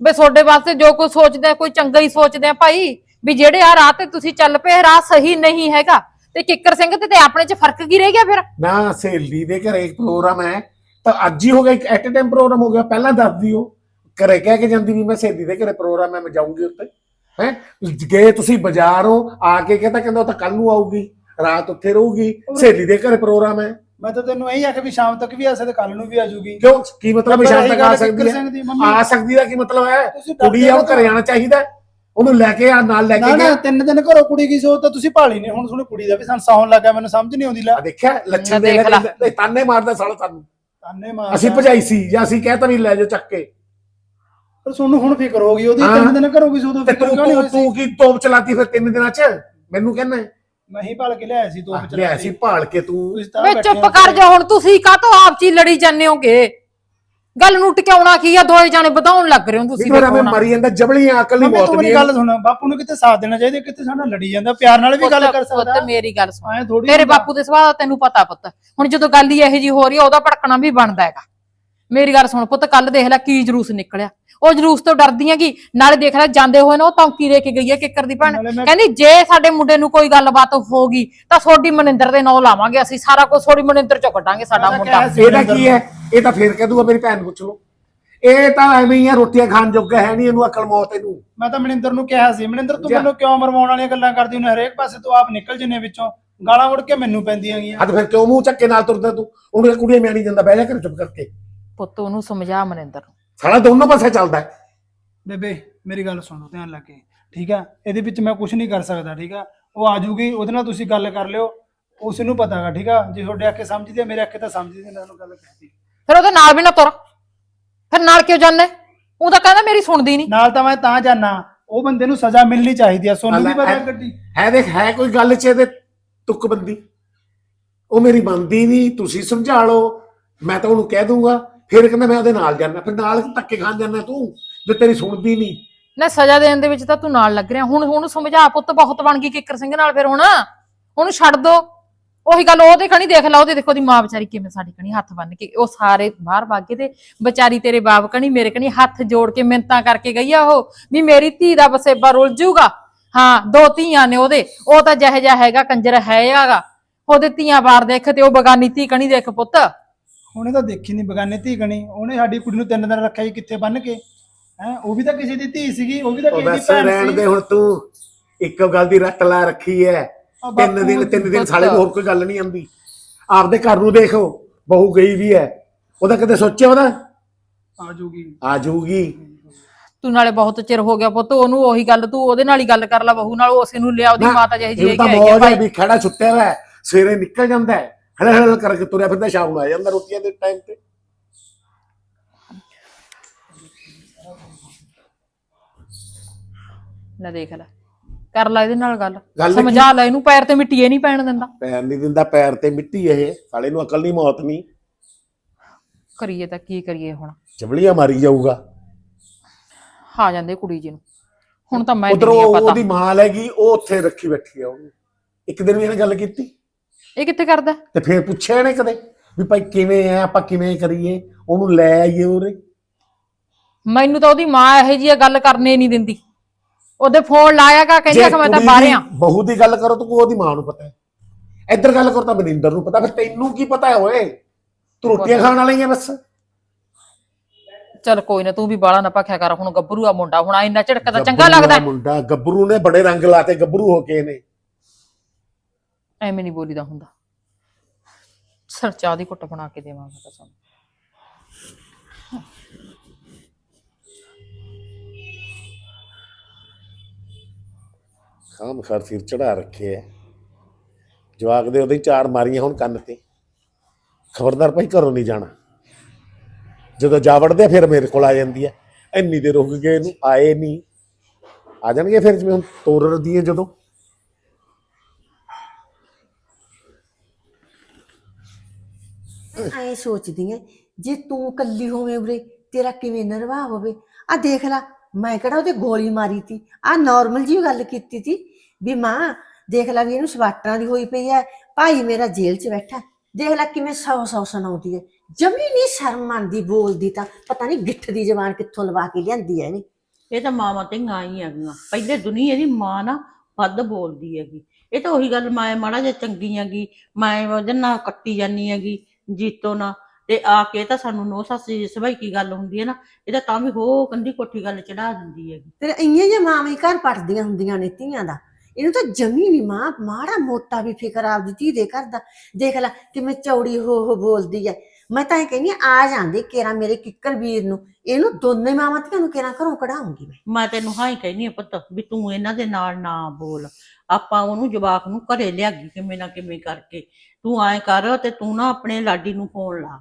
ਵੀ ਤੁਹਾਡੇ ਵਾਸਤੇ ਜੋ ਕੋਈ ਸੋਚਦਾ ਕੋਈ ਚੰਗਾ ਹੀ ਸੋਚਦੇ ਆ ਭਾਈ। ਵੀ ਜਿਹੜੇ ਆ ਰਾਹ ਤੇ ਤੁਸੀਂ ਚੱਲ ਪਏ ਰਾਹ ਸਹੀ ਨਹੀਂ ਹੈਗਾ। ਤੇ ਕਿੱਕਰ ਸਿੰਘ ਤੇ ਤੇ ਆਪਣੇ 'ਚ ਫ਼ਰਕ ਕੀ ਰਹਿ ਗਿਆ ਫਿਰ? ਨਾ ਸਹੇਲੀ ਦੇ ਘਰੇ ਇੱਕ ਪ੍ਰੋਗਰਾਮ ਹੈ। ਤਾਂ ਅੱਜ ਹੀ ਹੋ ਗਿਆ ਇੱਕ ਐਟ ਟਾਈਮ ਪ੍ਰੋਗਰਾਮ ਹੋ ਗਿਆ। ਪਹਿਲਾਂ ਦੱਸਦੀ ਉਹ ਘਰੇ ਕਹਿ ਕੇ ਜਾਂਦੀ ਵੀ ਮੈਂ ਸਹੇਲੀ ਦੇ ਘਰੇ ਪ੍ਰੋਗਰਾਮ ਹੈ ਮੈਂ ਜਾਊਂਗੀ ਉੱਤੇ ਹੈ? ਗਏ ਤੁਸੀਂ ਬਾਜ਼ਾਰੋਂ ਆ ਕੇ ਕਹਿੰਦਾ ਕਹਿੰਦਾ ਉਹ ਤਾਂ ਕੱਲ ਨੂੰ ਆਊਗੀ। ਰਾਤ ਉੱਥੇ ਰਹੂਗੀ। ਸਹੇਲੀ ਦੇ ਘਰੇ ਪ੍ਰੋਗਰਾਮ ਹੈ। ਮੈਂ ਤਾਂ ਤੈਨੂੰ ਇਹੀ ਆਖਿਆ ਵੀ ਸ਼ਾਮ ਤੱਕ ਵੀ ਆ ਸਕਦੇ ਕੱਲ ਨੂੰ ਵੀ ਆ ਜੂਗੀ ਕਿਉਂ? ਕੀ ਮਤਲਬ ਹੈ ਸ਼ਾਮ ਤੱਕ ਆ ਸਕਦੀ ਹੈ? ਆ ਸਕਦੀ ਦਾ ਕੀ ਮਤਲਬ ਹੈ? ਕੁੜੀ ਆ ਉਹ ਘਰੇ ਆਣਾ ਚਾਹੀਦਾ। ਉਹਨੂੰ ਲੈ ਕੇ ਆ ਨਾਲ ਲੈ ਕੇ ਨਾ ਤਿੰਨ ਦਿਨ ਘਰੋਂ ਕੁੜੀ ਗਈ ਸੋ ਤਾਂ ਤੁਸੀਂ ਭਾਲੀ ਨਹੀਂ। ਹੁਣ ਤੁਹਾਨੂੰ ਕੁੜੀ ਦਾ ਵੀ ਸੰਸਾ ਹੋਣ ਲੱਗਾ ਮੈਨੂੰ ਸਮਝ ਨਹੀਂ ਆਉਂਦੀ ਲੈ। ਆ ਦੇਖਿਆ ਲੱਛਣ ਦੇਖ ਲਾ। ਤਾਨੇ ਮਾਰਦਾ ਸਾਲਾ ਸਾਨੂੰ ਤਾਨੇ ਮਾਰ ਅਸੀਂ ਭਜਾਈ ਸੀ ਜਾਂ ਅਸੀਂ ਕਹਿਤਾ ਵੀ ਲੈ ਜਾਓ ਚੱਕ ਕੇ। ਪਰ ਤੁਹਾਨੂੰ ਹੁਣ ਫਿਕਰ ਹੋ ਗਈ ਉਹਦੀ। ਤਿੰਨ ਦਿਨ ਘਰੋਂ ਗਈ ਸੋ ਤਾਂ ਫਿਕਰ ਕਿਉਂ ਨਹੀਂ ਹੋਈ ਤੂੰ ਕੀ ਤੋਪ ਚਲਾਤੀ ਫਿਰ ਤਿੰਨ ਦਿਨਾਂ ਚ? ਮੈਨੂੰ ਕਹਿੰਦਾ ਮੈਂ ਹੀ ਭਾਲ ਕੇ ਲਿਆਇਆ ਸੀ ਦੋ ਲਿਆ ਸੀ ਭਾਲ ਕੇ ਤੂੰ। ਤੁਸੀਂ ਤਾਂ ਵੇ ਬੈਠੇ ਚੁੱਪ ਹੋ ਕਰ ਜਾ ਹੁਣ ਤੁਸੀਂ ਕਾਹਤੋਂ ਆਪ ਚ ਹੀ ਲੜੀ ਜਾਂਦੇ ਹੋਗੇ? ਗੱਲ ਨੂੰ ਟਿਕਾਉਣਾ ਕੀ ਆ? ਦੋਏ ਜਾਣੇ ਵਧਾਉਣ ਲੱਗ ਰਹੇ ਹੋ ਤੁਸੀਂ ਮੇਰਾ ਮੈਂ। ਮਰੀ ਜਾਂਦਾ ਜਬਲੀ ਅਕਲ ਨਹੀਂ ਮੰਮੀ ਬਹੁਤ ਤੂੰ ਮੇਰੀ ਨਹੀਂ ਗੱਲ ਸੁਣ ਬਾਪੂ ਨੂੰ ਕਿਤੇ ਸਾਥ ਦੇਣਾ ਚਾਹੀਦਾ ਕਿਤੇ ਸਾਡੇ ਲੜੀ ਜਾਂਦਾ ਪਿਆਰ ਨਾਲ ਵੀ ਗੱਲ ਪੁੱਤ- ਕਰ ਸਕਦਾ। ਪੁੱਤ ਮੇਰੀ ਗੱਲ ਸੁਣ। ਐ ਥੋੜੀ ਤੇਰੇ ਬਾਪੂ ਦੇ ਸੁਭਾਅ ਦਾ ਤੈਨੂੰ ਪਤਾ ਪੁੱਤ। ਹੁਣ ਜਦੋਂ ਗੱਲ ਹੀ ਇਹੋ ਜੀ ਹੋ ਰਹੀ ਆ ਉਹਦਾ ਭੜਕਣਾ ਵੀ ਬਣਦਾ ਹੈਗਾ। ਮੇਰੀ ਗੱਲ ਸੁਣ ਪੁੱਤ ਕੱਲ ਦੇਖ ਲੈ ਕੀ ਜਲੂਸ ਨਿਕਲਿਆ। ਉਹ ਜਲੂਸ ਤੋਂ ਡਰਦੀ ਹੈਗੀ ਨਾਲੇ ਦੇਖ ਲੈ ਜਾਂਦੇ ਹੋਏ ਨਾ ਉਹ ਤੌਂਕੀ ਦੇ ਕੇ ਗਈ ਹੈ ਕਿੱਕਰ ਦੀ ਭੈਣ। ਨਾਲੇ ਮੈਂ- ਕਹਿੰਦੀ ਜੇ ਸਾਡੇ ਮੁੰਡੇ ਨੂੰ ਕੋਈ ਗੱਲਬਾਤ ਹੋਗੀ ਤਾਂ ਸੋਡੀ ਮਨਿੰਦਰ ਦੇ ਨਾਂ ਲਾਵਾਂਗੇ ਅਸੀਂ। ਸਾਰਾ ਕੁਝ ਸੋਡੀ ਮਨਿੰਦਰ ਚੋਂ ਕੱਢਾਂਗੇ ਸਾਡਾ ਮੈਂ ਮੁੰਡਾ। ਇਹਦਾ ਕੀ ਹੈ? ਇਹ ਤਾਂ ਫੇਰ ਕਹਿ ਦੂਗਾ ਮੇਰੀ ਭੈਣ ਨੂੰ ਪੁੱਛ ਲਓ। ਇਹ ਤਾਂ ਐਵੇਂ ਹੀ ਆ ਰੋਟੀਆਂ ਖਾਣ ਜੋਗਾ ਹੈ ਨਹੀਂ ਇਹਨੂੰ ਅਕਲ ਮੌਤ ਇਹਨੂੰ। ਮੈਂ ਤਾਂ ਮਨਿੰਦਰ ਨੂੰ ਕਿਹਾ ਸੀ ਮਨਿੰਦਰ ਤੂੰ ਜਾ। ਮੈਨੂੰ ਕਿਉਂ ਮਰਵਾਉਣ ਵਾਲੀਆਂ ਗੱਲਾਂ ਕਰਦੀ ਹੁੰਦੀ ਹਰੇਕ ਪਾਸੇ ਤੂੰ ਆਪ ਨਿਕਲ ਜਿੰਨੇ ਵਿੱਚੋਂ ਗਾਲਾਂ ਮੁੜ ਕੇ ਮੈਨੂੰ ਪੈਂਦੀਆਂ ਗੀਆਂ ਹੱਦ ਫਿਰ ਕਿਉਂ ਮੂੰਹ ਚੱਕੇ ਨਾਲ ਤੁਰਦਾ ਤੂੰ? ਉਹਨੂੰ ਕੁੜੀਆਂ ਮਿਆਣੀ ਜਾਂਦਾ ਬਹਿ ਜਾ ਕਰ ਚੁੱਪ ਕਰਕੇ। ਪੁੱਤ ਉਹਨੂੰ ਸਮਝਾ ਮਨਿੰਦਰ ਨੂੰ। ਸਾਲਾ ਦੋਨੋਂ ਪਾਸੇ ਚੱਲਦਾ ਹੈ। ਬੇਬੇ ਮੇਰੀ ਗੱਲ ਸੁਣੋ ਧਿਆਨ ਲਾ ਕੇ ਠੀਕ ਆ ਇਹਦੇ ਵਿੱਚ ਮੈਂ ਕੁਝ ਨਹੀਂ ਕਰ ਸਕਦਾ ਠੀਕ ਆ ਉਹ ਆ ਜੂਗੀ ਉਹਦੇ ਨਾਲ ਤੁਸੀਂ ਗੱਲ ਕਰ ਲਿਓ ਉਸ ਨੂੰ ਪਤਾਗਾ ਠੀਕ ਆ ਜੇ ਤੁਹਾਡੇ ਅੱਖੇ ਸਮਝਦੀ ਆ ਮੇਰੇ ਅੱਖੇ ਤਾਂ ਸਮਝਦੀ ਨਹੀਂ ਤੁਹਾਨੂੰ ਗੱਲ ਕਹਿਤੀ। ਫਿਰ ਉਹਦੇ ਨਾਲ ਵੀ ਨਾ ਤੁਰ। ਫਿਰ ਨਾਲ ਕਿਉਂ ਜਾਂਦੇ? ਉਹ ਤਾਂ ਕਹਿੰਦਾ ਮੇਰੀ ਸੁਣਦੀ ਨਹੀਂ। ਨਾਲ ਤਾਂ ਮੈਂ ਤਾਂ ਜਾਣਾ ਉਹ ਬੰਦੇ ਨੂੰ ਸਜ਼ਾ ਮਿਲਣੀ ਚਾਹੀਦੀ ਆ ਸੋਨੂੰ ਵੀ ਅੱਲਾ, ਪਤਾ ਗੱਡੀ। ਹੈ ਦੇਖ ਹੈ ਕੋਈ ਗੱਲ ਚ ਇਹਦੇ ਤੁੱਕਬੰਦੀ ਉਹ ਮੇਰੀ ਮੰਨਦੀ ਨਹੀਂ ਤੁਸੀਂ ਸਮਝਾ ਲਓ ਮੈਂ ਤਾਂ ਉਹਨੂੰ ਕਹਿ ਦੂੰਗਾ। ਫਿਰ ਕਹਿੰਦਾ ਮੈਂ ਉਹਦੇ ਨਾਲ ਜਾਣਾ ਫਿਰ ਨਾਲ ਧੱਕੇ ਖਾਣ ਜਾਣਾ ਤੂੰ? ਜੇ ਤੇਰੀ ਸੁਣਦੀ ਨਹੀਂ ਨਾ ਸਜ਼ਾ ਦੇਣ ਦੇ ਵਿੱਚ ਤਾਂ ਤੂੰ ਨਾਲ ਲੱਗ ਰਿਹਾ। ਹੁਣ ਉਹਨੂੰ ਸਮਝਾ ਪੁੱਤ ਬਹੁਤ ਬਣ ਗਈ ਕਿੱਕਰ ਸਿੰਘ ਨਾਲ ਫਿਰ ਹੁਣ। ਉਹਨੂੰ ਛੱਡ ਦੋ। ਉਹੀ ਗੱਲ ਉਹਦੇ ਕਣੀ ਦੇਖ ਲਾ, ਉਹਦੇ ਦੇਖੋ ਦੀ ਮਾਂ ਵਿਚਾਰੀ ਕਿਵੇਂ ਸਾਡੀ ਕਣੀ ਹੱਥ ਬੰਨ ਕੇ, ਉਹ ਸਾਰੇ ਬਾਹਰ ਭਾਗੇ ਤੇ ਵਿਚਾਰੀ ਤੇਰੇ ਬਾਪ ਕਣੀ, ਮੇਰੇ ਕਣੀ ਹੱਥ ਜੋੜ ਕੇ ਮਿੰਤਾਂ ਕਰਕੇ ਗਈ ਆ ਉਹ, ਵੀ ਮੇਰੀ ਧੀ ਦਾ ਬਸੇਬਾ ਰੁੱਲ ਜੂਗਾ ਹਾਂ, ਦੋ ਧੀਆਂ ਨੇ ਉਹਦੇ। ਉਹ ਤਾਂ ਜਿਹੇ ਜਿਹਾ ਹੈਗਾ, ਕੰਜਰ ਹੈਗਾ ਉਹਦੇ ਧੀਆਂ ਬਾਰ ਦੇਖ ਤੇ ਉਹ ਬਗਾਨੀ ਧੀ ਕਣੀ ਦੇਖ ਪੁੱਤ। ਉਹਨੇ ਤਾਂ ਦੇਖੀ ਨਹੀਂ ਬਗਾਨੇ ਧੀ ਗਣੀ ਉਹਨੇ ਸਾਡੀ ਕੁੜੀ ਨੂੰ ਤਿੰਨ ਦਿਨ ਰੱਖਿਆ ਸੀ ਕਿੱਥੇ ਬੰਨ ਕੇ। ਹੈ ਉਹ ਵੀ ਤਾਂ ਕਿਸੇ ਦੀ ਧੀ ਸੀਗੀ ਉਹ ਵੀ ਤਾਂ ਉਹ ਕਿਸੇ ਦੀ ਬਸ ਭੈਣ ਰਹਿਣ ਸੀ। ਦੇ ਹੁਣ ਤੂੰ ਇੱਕੋ ਗੱਲ ਦੀ ਰੱਟ ਲਾ ਰੱਖੀ ਐ। ਆ ਤਿੰਨ ਬਾਪੂ, ਦਿਨ ਤਿੰਨ ਦਿਨ। ਸਾਲੇ ਨੂੰ ਹੋਰ ਕੋਈ ਗੱਲ ਨਹੀਂ ਆਉਂਦੀ। ਆਪਦੇ ਘਰ ਨੂੰ ਦੇਖੋ ਬਹੂ ਗਈ ਵੀ ਐ। ਉਹਦਾ ਕਦੇ ਸੋਚਿਆ ਉਹਦਾ? ਆ ਜੂਗੀ। ਆ ਜਾਊਗੀ ਤੂੰ ਨਾਲੇ ਬਹੁਤ ਚਿਰ ਹੋ ਗਿਆ ਪੁੱਤ ਉਹਨੂੰ ਉਹੀ ਗੱਲ ਤੂੰ ਉਹਦੇ ਨਾਲ ਹੀ ਗੱਲ ਕਰ ਲੈ ਬਹੂ ਨਾਲ ਉਸੇ ਨੂੰ ਲਿਆ ਉਹਦੀ ਮਾਤਾ ਜਿਹੀ ਜੀ ਇਹ ਤਾਂ ਹੈਗੀ ਆ ਮੌਜ ਹੈ ਭਾਈ। ਵੀ ਖੜਾ ਸੁੱਤਿਆ ਹੋਇਆ ਹੈ, ਸਵੇਰੇ ਨਿਕਲ ਜਾਂਦਾ ਹੈ ਹਲੇ ਹਲੇ ਕਰਕੇ ਤੁਰਿਆ ਫਿਰਦਾ ਸ਼ਾਮ ਨੂੰ ਆ ਜਾਂਦਾ ਰੋਟੀਆਂ ਦੇ ਟਾਈਮ ਤੇ। ਲੈ ਦੇਖ ਲੈ ਕਰ ਲੈ ਇਹਦੇ ਨਾਲ ਗੱਲ। ਗੱਲ ਸਮਝਾ ਲੈ ਇਹਨੂੰ ਪੈਰ ਤੇ ਮਿੱਟੀ ਇਹ ਨਹੀਂ ਪੈਣ ਦਿੰਦਾ। ਪੈਰ ਨਹੀਂ ਦਿੰਦਾ ਪੈਰ ਤੇ ਮਿੱਟੀ ਇਹ। ਸਾਲੇ ਨੂੰ ਅਕਲ ਨਹੀਂ ਮੌਤ ਨਹੀਂ ਕਰੀਏ ਤਾਂ ਕੀ ਕਰੀਏ ਹੁਣ? ਚਵਲੀਆਂ ਮਾਰੀ ਜਾਊਗਾ। ਆ ਜਾਂਦੇ ਕੁੜੀ ਜੀ ਨੂੰ। ਹੁਣ ਤਾਂ ਮੈਂ ਉਧਰੋਂ ਨਹੀਂ ਪਤਾ। ਉਹਦੀ ਮਾਂ ਲੈ ਗਈ ਉਹ ਉੱਥੇ ਰੱਖੀ ਬੈਠੀ ਆ ਉਹਨੂੰ। ਇੱਕ ਦਿਨ ਵੀ ਇਹਨੇ ਗੱਲ ਕੀਤੀ। ਇਹ ਕਿੱਥੇ ਕਰਦਾ? ਤੇ ਫੇਰ ਪੁੱਛਿਆ ਇਹਨੇ ਕਦੇ ਵੀ ਭਾਈ ਕਿਵੇਂ ਆ ਆਪਾਂ ਕਿਵੇਂ ਕਰੀਏ? ਉਹਨੂੰ ਲੈ ਆਈਏ ਉਰੇ। ਮੈਨੂੰ ਤਾਂ ਉਹਦੀ ਮਾਂ ਇਹੋ ਜਿਹੀ ਗੱਲ ਕਰਨੇ ਨਹੀਂ ਦਿੰਦੀ। ਉਹਦੇ ਫੋਨ ਲਾਇਆਗਾ ਕਹਿੰਦੀ ਕਿ ਮੈਂ ਤਾਂ ਬਾਹਰ ਆ। ਬਹੂ ਦੀ ਗੱਲ ਕਰੋ ਤਾਂ ਉਹਦੀ ਮਾਂ ਨੂੰ ਪਤਾ ਹੈ। ਇੱਧਰ ਗੱਲ ਕਰੋ ਤਾਂ ਮਨਿੰਦਰ ਨੂੰ ਪਤਾ ਫਿਰ ਤੈਨੂੰ ਕੀ ਪਤਾ ਹੈ ਓਏ? ਤੂੰ ਰੋਟੀਆਂ ਖਾਣ ਵਾਲੀ ਹੈ ਬਸ। ਚਲ ਕੋਈ ਨਾ ਤੂੰ ਵੀ ਬਾਲਾ ਨਾ ਭਖਿਆ ਕਰ। ਹੁਣ ਗੱਭਰੂ ਆ ਮੁੰਡਾ ਹੁਣ ਇੰਨਾ ਝੜਕਦਾ ਚੰਗਾ ਲੱਗਦਾ। ਮੁੰਡਾ ਗੱਭਰੂ ਨੇ ਬੜੇ ਰੰਗ ਲਾਤੇ ਗੱਭਰੂ ਹੋ ਕੇ ਨੇ ਐਵੇਂ ਨਹੀਂ ਬੋਲੀਦਾ ਹੁੰਦਾ। ਸਰ ਚਾਹ ਦੀ ਘੁੱਟ ਬਣਾ ਕੇ ਦੇਵਾਂਗਾ ਤਾਂ ਸਾਨੂੰ ਖਾਮ ਖਰ ਸਿਰ ਚੜਾ ਰੱਖੇ ਐ। ਜਵਾਕ ਦੇ ਉਹਦੇ ਹੀ ਚਾਰ ਮਾਰੀਆਂ ਹੁਣ ਕੰਨ ਤੇ। ਖਬਰਦਾਰ ਭਾਈ ਘਰੋਂ ਨਹੀਂ ਜਾਣਾ। ਜਦੋਂ ਜਾ ਵੜਦੇ ਆ, ਫਿਰ ਮੇਰੇ ਕੋਲ ਆ ਜਾਂਦੀ ਐ। ਇੰਨੀ ਦੇਰ ਹੋ ਗਈ ਇਹਨੂੰ ਆਏ ਨਹੀਂ। ਆ ਜਾਣਗੇ ਫਿਰ ਜਿਵੇਂ ਹੁਣ ਤੋਰ ਰਦੀ ਜਦੋਂ। ਐ ਸੋਚਦੀ ਐ ਜੇ ਤੂੰ ਕੱਲੀ ਹੋਵੇਂ ਉਰੇ, ਤੇਰਾ ਕਿਵੇਂ ਨਿਰਵਾਹ ਹੋਵੇ? ਆ ਦੇਖ ਲੈ, ਮੈਂ ਕਿਹੜਾ ਉਹਦੇ ਗੋਲੀ ਮਾਰੀ ਤੀ ਆ ਨਾਰਮਲ ਜੀ ਗੱਲ ਕੀਤੀ ਤੀ ਵੀ ਮਾਂ, ਦੇਖ ਲੈ ਵੀ ਇਹਨੂੰ ਸਵਾਟਰਾਂ ਦੀ ਹੋਈ ਪਈ ਐ, ਭਾਈ ਮੇਰਾ ਜੇਲ੍ਹ 'ਚ ਬੈਠਾ, ਦੇਖ ਲੈ ਕਿਵੇਂ ਸੌ ਸੌ ਸੁਣਾਉਂਦੀ ਐ। ਜਮੀ ਨਹੀਂ ਸ਼ਰਮ ਆਂਦੀ ਬੋਲਦੀ ਤਾਂ, ਪਤਾ ਨਹੀਂ ਗਿੱਠ ਦੀ ਜ਼ਬਾਨ ਕਿੱਥੋਂ ਲਵਾ ਕੇ ਲਿਆਂਦੀ ਐ ਇਹਨੇ। ਇਹ ਤਾਂ ਮਾਵਾਂ ਤੇ ਗਾਂ ਹੀ ਹੈਗੀਆਂ। ਪਹਿਲੇ ਦੁਨੀਆ ਦੀ ਮਾਂ ਨਾ ਵੱਧ ਬੋਲਦੀ ਹੈਗੀ। ਇਹ ਤਾਂ ਉਹੀ ਗੱਲ, ਮੈਂ ਮਾੜਾ ਜਿਹਾ ਚੰਗੀ ਹੈਗੀ, ਮੈਂ ਉਹਦੇ ਨਾਲ ਕੱਟੀ ਜਾਨੀ ਹੈਗੀ। ਜੀਤੋ ਨਾਲ, ਤੇ ਆ ਕੇ ਤਾਂ ਸਾਨੂੰ ਨੋ ਸੱਸ ਦੀ ਸਭਾਈ ਕੀ ਗੱਲ ਹੁੰਦੀ ਹੈ ਨਾ, ਇਹ ਤਾਂ ਤਾਂ ਵੀ ਹੋ ਕੰਦੀ ਕੋਠੀ ਗੱਲ ਚੜਾ ਦਿੰਦੀ ਹੈਗੀ। ਤੇਰੇ ਇੰਨੀਆਂ ਜਿਹੀਆਂ ਮਾਵਾਂ ਹੀ ਘਰ ਪੜਦੀਆਂ ਹੁੰਦੀਆਂ ਨੇ ਧੀਆਂ ਦਾ। ਇਹਨੂੰ ਤਾਂ ਜਮੀ ਨਹੀਂ ਮਾਂ, ਮਾੜਾ ਮੋਟਾ ਵੀ ਫਿਕਰ ਆਪਦੀ ਧੀ ਦੇ ਘਰ ਦਾ। ਦੇਖ ਲੈ ਕਿਵੇਂ ਚੌੜੀ ਹੋ ਹੋ ਬੋਲਦੀ ਐ ਮੈਂ ਤਾਂ ਇਹ ਕਹਿੰਦੀ ਆ ਜਾਂਦੇ ਕੇਰਾ ਮੇਰੇ ਕਿੱਕਰ ਵੀਰ ਨੂੰ। ਇਹਨੂੰ ਦੋਨੇ ਮਾਵਾਂ ਧੀਆਂ ਨੂੰ ਕੇਰਾ ਘਰੋਂ ਕਢਾਉਂਗੀ ਮੈਂ। ਮੈਂ ਤੈਨੂੰ ਹਾਂ ਹੀ ਕਹਿਨੀ ਆ ਪੁੱਤ, ਵੀ ਤੂੰ ਇਹਨਾਂ ਦੇ ਨਾਲ ਨਾ ਬੋਲ। ਆਪਾਂ ਉਹਨੂੰ ਜਵਾਕ ਨੂੰ ਘਰੇ ਲਿਆਗੀ, ਕਿਵੇਂ ਨਾ ਕਿਵੇਂ ਕਰਕੇ। ਤੂੰ ਐਂ ਕਰ ਤੇ ਤੂੰ ਨਾ ਆਪਣੇ ਲਾਡੀ ਨੂੰ ਫੋਨ ਲਾ।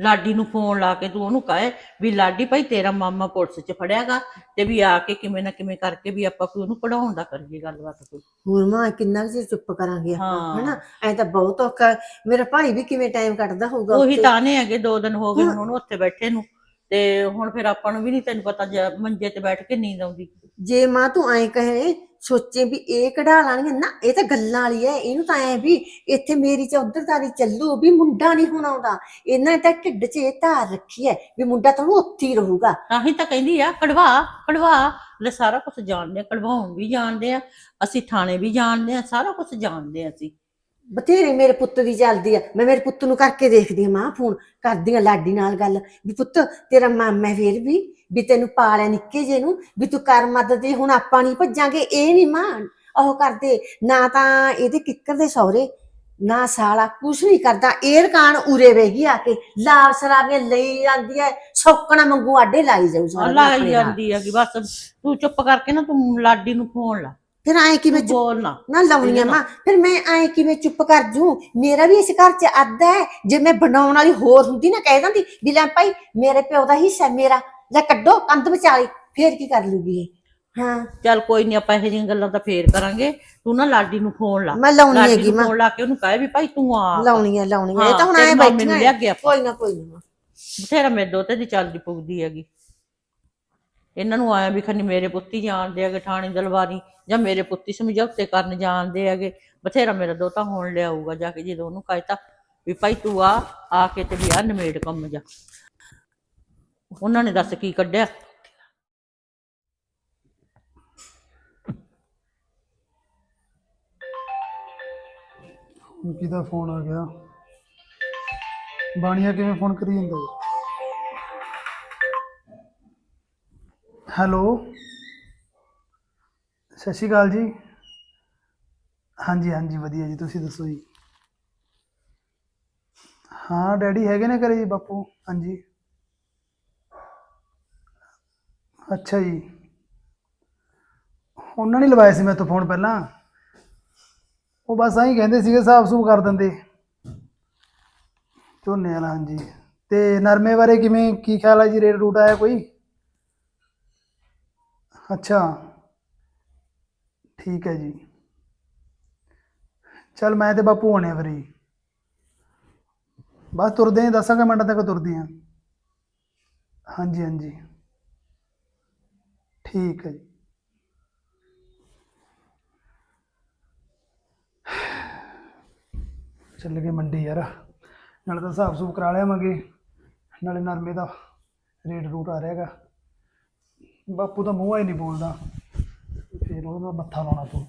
ਲਾਡੀ ਨੂੰ ਫੋਨ ਲਾ ਕੇ ਤੂੰ ਉਹਨੂੰ ਕਹੇ ਵੀ ਲਾਡੀ ਭਾਈ ਤੇਰਾ ਮਾਮਾ ਪੁਲਿਸ 'ਚ ਫੜਿਆਗਾ ਤੇ ਵੀ ਆ ਕੇ ਕਿਵੇਂ ਨਾ ਕਿਵੇਂ ਕਰਕੇ ਵੀ ਆਪਾਂ ਕੋਈ ਉਹਨੂੰ ਪੜਾਉਣ ਦਾ ਕਰੀਏ ਗੱਲਬਾਤ ਕੋਈ ਹੋਰ ਮਾਂ ਕਿੰਨਾ ਕੁ ਚਿਰ ਚੁੱਪ ਕਰਾਂਗੇ ਆਪਾਂ। ਹਨਾ ਐ ਤਾਂ ਬਹੁਤ ਔਖਾ ਹੈ। ਮੇਰਾ ਭਾਈ ਵੀ ਕਿਵੇਂ ਟਾਈਮ ਕੱਢਦਾ ਹੋਊਗਾ ਉਹੀ ਉੱਥੇ। ਤਾਨੇ ਹੈਗੇ ਦੋ ਦਿਨ ਹੋ ਗਏ ਹੁਣ- ਹੁਣ ਉਹਨੂੰ ਉੱਥੇ ਬੈਠੇ ਨੂੰ ਤੇ ਹੁਣ ਫਿਰ ਆਪਾਂ ਨੂੰ ਵੀ ਨਹੀਂ ਤੈਨੂੰ ਪਤਾ ਜੇ ਮੰਜੇ ਤੇ ਬੈਠ ਕੇ ਨੀਂਦ ਆਉਂਦੀ ਜੇ ਮਾਂ ਤੂੰ ਐਂ ਕਹੇ ਸੋਚੇ ਵੀ ਇਹ ਕਢਾ ਲਾਣੀਆਂ ਨਾ, ਇਹ ਤਾਂ ਗੱਲਾਂ ਵਾਲੀ ਐ, ਇਹਨੂੰ ਤਾਂ ਐ ਵੀ ਇੱਥੇ ਮੇਰੀ ਚੌਧਰਦਾਰੀ ਚੱਲੂ, ਵੀ ਮੁੰਡਾ ਨਹੀਂ ਹੁਣ ਆਉਂਦਾ। ਇਹਨਾਂ ਨੇ ਤਾਂ ਢਿੱਡ 'ਚ ਇਹ ਧਾਰ ਰੱਖੀ ਐ ਵੀ ਮੁੰਡਾ ਤਾਂ ਉੱਥੇ ਹੀ ਰਹੂਗਾ। ਤਾਂ ਹੀ ਤਾਂ ਕਹਿੰਦੀ ਆ, ਕਢਵਾ ਕਢਵਾ। ਲੈ ਸਾਰਾ ਕੁਝ ਜਾਣਦੇ ਆ, ਕਢਵਾਉਣ ਵੀ ਜਾਣਦੇ ਆ, ਅਸੀਂ ਥਾਣੇ ਵੀ ਜਾਣਦੇ ਆ, ਸਾਰਾ ਕੁਝ ਜਾਣਦੇ ਆ ਅਸੀਂ। ਬਥੇਰੇ ਮੇਰੇ ਪੁੱਤ ਦੀ ਚੱਲਦੀ ਆ। ਮੈਂ ਮੇਰੇ ਪੁੱਤ ਨੂੰ ਕਰਕੇ ਦੇਖਦੀ ਆ ਮਾਂ ਫੋਨ ਕਰਦੀ ਆ ਲਾਡੀ ਨਾਲ ਗੱਲ ਵੀ ਪੁੱਤ ਤੇਰਾ ਮਾਮਾ ਫੇਰ ਵੀ ਵੀ ਤੈਨੂੰ ਪਾਲਿਆ ਨਿੱਕੇ ਜੇ ਨੂੰ ਵੀ ਤੂੰ ਕਰ ਮਦਦ ਹੁਣ ਆਪਾਂ ਨਹੀਂ ਭੱਜਾਂਗੇ ਇਹ ਨਹੀਂ ਮਾਂ ਉਹ ਕਰਦੇ ਨਾ ਤਾਂ ਇਹਦੇ ਕਿੱਕਰ ਦੇ ਸਹੁਰੇ ਨਾ ਸਾਲਾ ਕੁਛ ਨਹੀਂ ਕਰਦਾ। ਇਹ ਰਕਾਨ ਉਰੇ ਵੇਗੀ ਆ ਕੇ ਲਾਲ ਸਰਾਬੀਆਂ ਲਈ ਜਾਂਦੀ ਐ ਸੌਕਣਾ ਮੰਗੂ ਆਡੇ ਲਾਈ ਜਾਊ ਦਿਨ ਲਾਈ। ਜਾਂਦੀ ਹੈਗੀ ਬਸ ਤੂੰ ਚੁੱਪ ਕਰਕੇ ਨਾ ਤੂੰ ਲਾਡੀ ਨੂੰ ਫੋਨ ਲਾ। ਫਿਰ ਐ ਕਿਵੇਂ ਚੁੱਪ ਬੋਲ ਨਾ। ਨਾ ਲਾਉਣੀਆਂ ਇਹਦੇ ਨਾਲ। ਮਾਂ। ਫਿਰ ਮੈਂ ਐ ਕਿਵੇਂ ਚੁੱਪ ਕਰ ਜੂ? ਮੇਰਾ ਵੀ ਇਸ ਘਰ 'ਚ ਅੱਧ ਹੈ। ਜੇ ਮੈਂ ਬਣਾਉਣ ਵਾਲੀ ਹੋਰ ਹੁੰਦੀ ਨਾ ਕਹਿ ਦਿੰਦੀ ਵੀ ਲੈ ਭਾਈ ਮੇਰੇ ਪਿਓ ਦਾ ਹਿੱਸਾ ਹੈ ਮੇਰਾ। ਲੈ ਕੱਢੋ ਕੰਧ ਵਿਚਾਲੀ। ਫੇਰ ਕੀ ਕਰ ਲੂਗੀ ਇਹ? ਹਾਂ। ਚੱਲ ਕੋਈ ਨਹੀਂ ਆਪਾਂ ਇਹੋ ਜਿਹੀਆਂ ਗੱਲਾਂ ਤਾਂ ਫੇਰ ਕਰਾਂਗੇ। ਤੂੰ ਨਾ ਲਾਡੀ ਨੂੰ ਫੋਨ ਲਾ। ਮੈਂ ਲਾਉਣੀ ਲਾਡੀ ਹੈਗੀ ਨੂੰ ਮਾਂ। ਫੋਨ ਲਾ ਕੇ ਉਹਨੂੰ ਕਹੇ ਵੀ ਭਾਈ ਤੂੰ ਆ। ਲਾਉਣੀ ਹੈ ਲਾਉਣੀ ਹੈ ਇਹ ਹਾਂ, ਤਾਂ ਹੁਣ ਤੇਰੇ ਐ ਲਿਆ ਕੇ ਆਪਾਂ। ਕੋਈ ਨਾ ਕੋਈ ਨਾ ਬਥੇਰਾ ਮੇਰੇ ਦੋਤੇ ਦੀ ਚੱਲਦੀ ਪੁੱਗਦੀ ਹੈਗੀ। ਇਹਨਾਂ ਨੂੰ ਆਇਆ ਵੀ ਖਨੀ ਮੇਰੇ ਪੁੱਤੀ ਜਾਣਦੇ ਹੈਗੇ ਥਾਣੇ ਦਲਵਾਰੀ। ਜਾਂ ਮੇਰੇ ਪੁੱਤੀ ਸਮਝੌਤੇ ਕਰਨ ਜਾਣਦੇ ਹੈਗੇ। ਬਥੇਰਾ ਮੇਰਾ ਦੋਤਾ ਹੋਣ ਲਿਆਊਗਾ ਜਾ ਕੇ ਜਦੋਂ ਉਹਨੂੰ ਕਹਿਤਾ ਵੀ ਭਾਈ ਤੂੰ ਆ ਆ ਕੇ ਤੇ ਵੀ ਆ ਨਮੇੜ ਕੰਮ ਜਾ। ਉਹਨਾਂ ਨੇ ਦੱਸ ਕੀ ਕੱਢਿਆ? ਕਿਹਦਾ ਫੋਨ ਆ ਗਿਆ? ਬਾਣੀਆ ਕਿਵੇਂ ਫੋਨ ਕਰੀ ਜਾਂਦਾ ਹੈਲੋ? ਸਤਿ ਸ਼੍ਰੀ ਅਕਾਲ ਜੀ। ਹਾਂਜੀ ਹਾਂਜੀ, ਵਧੀਆ ਜੀ, ਤੁਸੀਂ ਦੱਸੋ ਜੀ। ਹਾਂ, ਡੈਡੀ ਹੈਗੇ ਨੇ ਘਰੇ ਜੀ, ਬਾਪੂ, ਹਾਂਜੀ। ਅੱਛਾ ਜੀ। ਉਹਨਾਂ ਨੇ ਲਵਾਇਆ ਸੀ ਮੈਂ ਤੋਂ ਫੋਨ ਪਹਿਲਾਂ। ਉਹ ਬਸ ਆਹੀ ਕਹਿੰਦੇ ਸੀਗੇ, ਹਿਸਾਬ ਸੂਬ ਕਰ ਦਿੰਦੇ। ਝੋਨੇ ਵਾਲਾ, ਹਾਂਜੀ। ਤੇ ਨਰਮੇ ਬਾਰੇ ਕਿਵੇਂ, ਕੀ ਖਿਆਲ ਹੈ ਜੀ, ਰੇਟ ਰੂਟ ਆਇਆ ਕੋਈ? ਅੱਛਾ। ਠੀਕ ਹੈ ਜੀ। ਚਲ ਮੈਂ ਤੇ ਬਾਪੂ ਆਉਣੇ ਆ ਫਿਰ। ਜੀ ਬਸ ਤੁਰਦੇ ਹਾਂ ਦਸਾਂ ਕੁ ਮਿੰਟਾਂ ਤੱਕ ਤੁਰਦੇ ਹਾਂ ਹਾਂਜੀ ਹਾਂਜੀ। ਠੀਕ ਹੈ ਜੀ। ਚੱਲ ਗਏ ਮੰਡੀ ਯਾਰ। ਨਾਲੇ ਤਾਂ ਹਿਸਾਬ ਸੂਬ ਕਰਾ ਲਿਆਵਾਂਗੇ ਨਾਲੇ ਨਰਮੇ ਦਾ ਰੇਟ ਰੂਟ ਆ ਰਿਹਾਗਾ ਬਾਪੂ ਤਾਂ ਮੂੰਹ ਹੀ ਨਹੀਂ ਬੋਲਦਾ। ਫਿਰ ਉਹਦਾ ਮੱਥਾ ਲਾਉਣਾ ਤੂੰ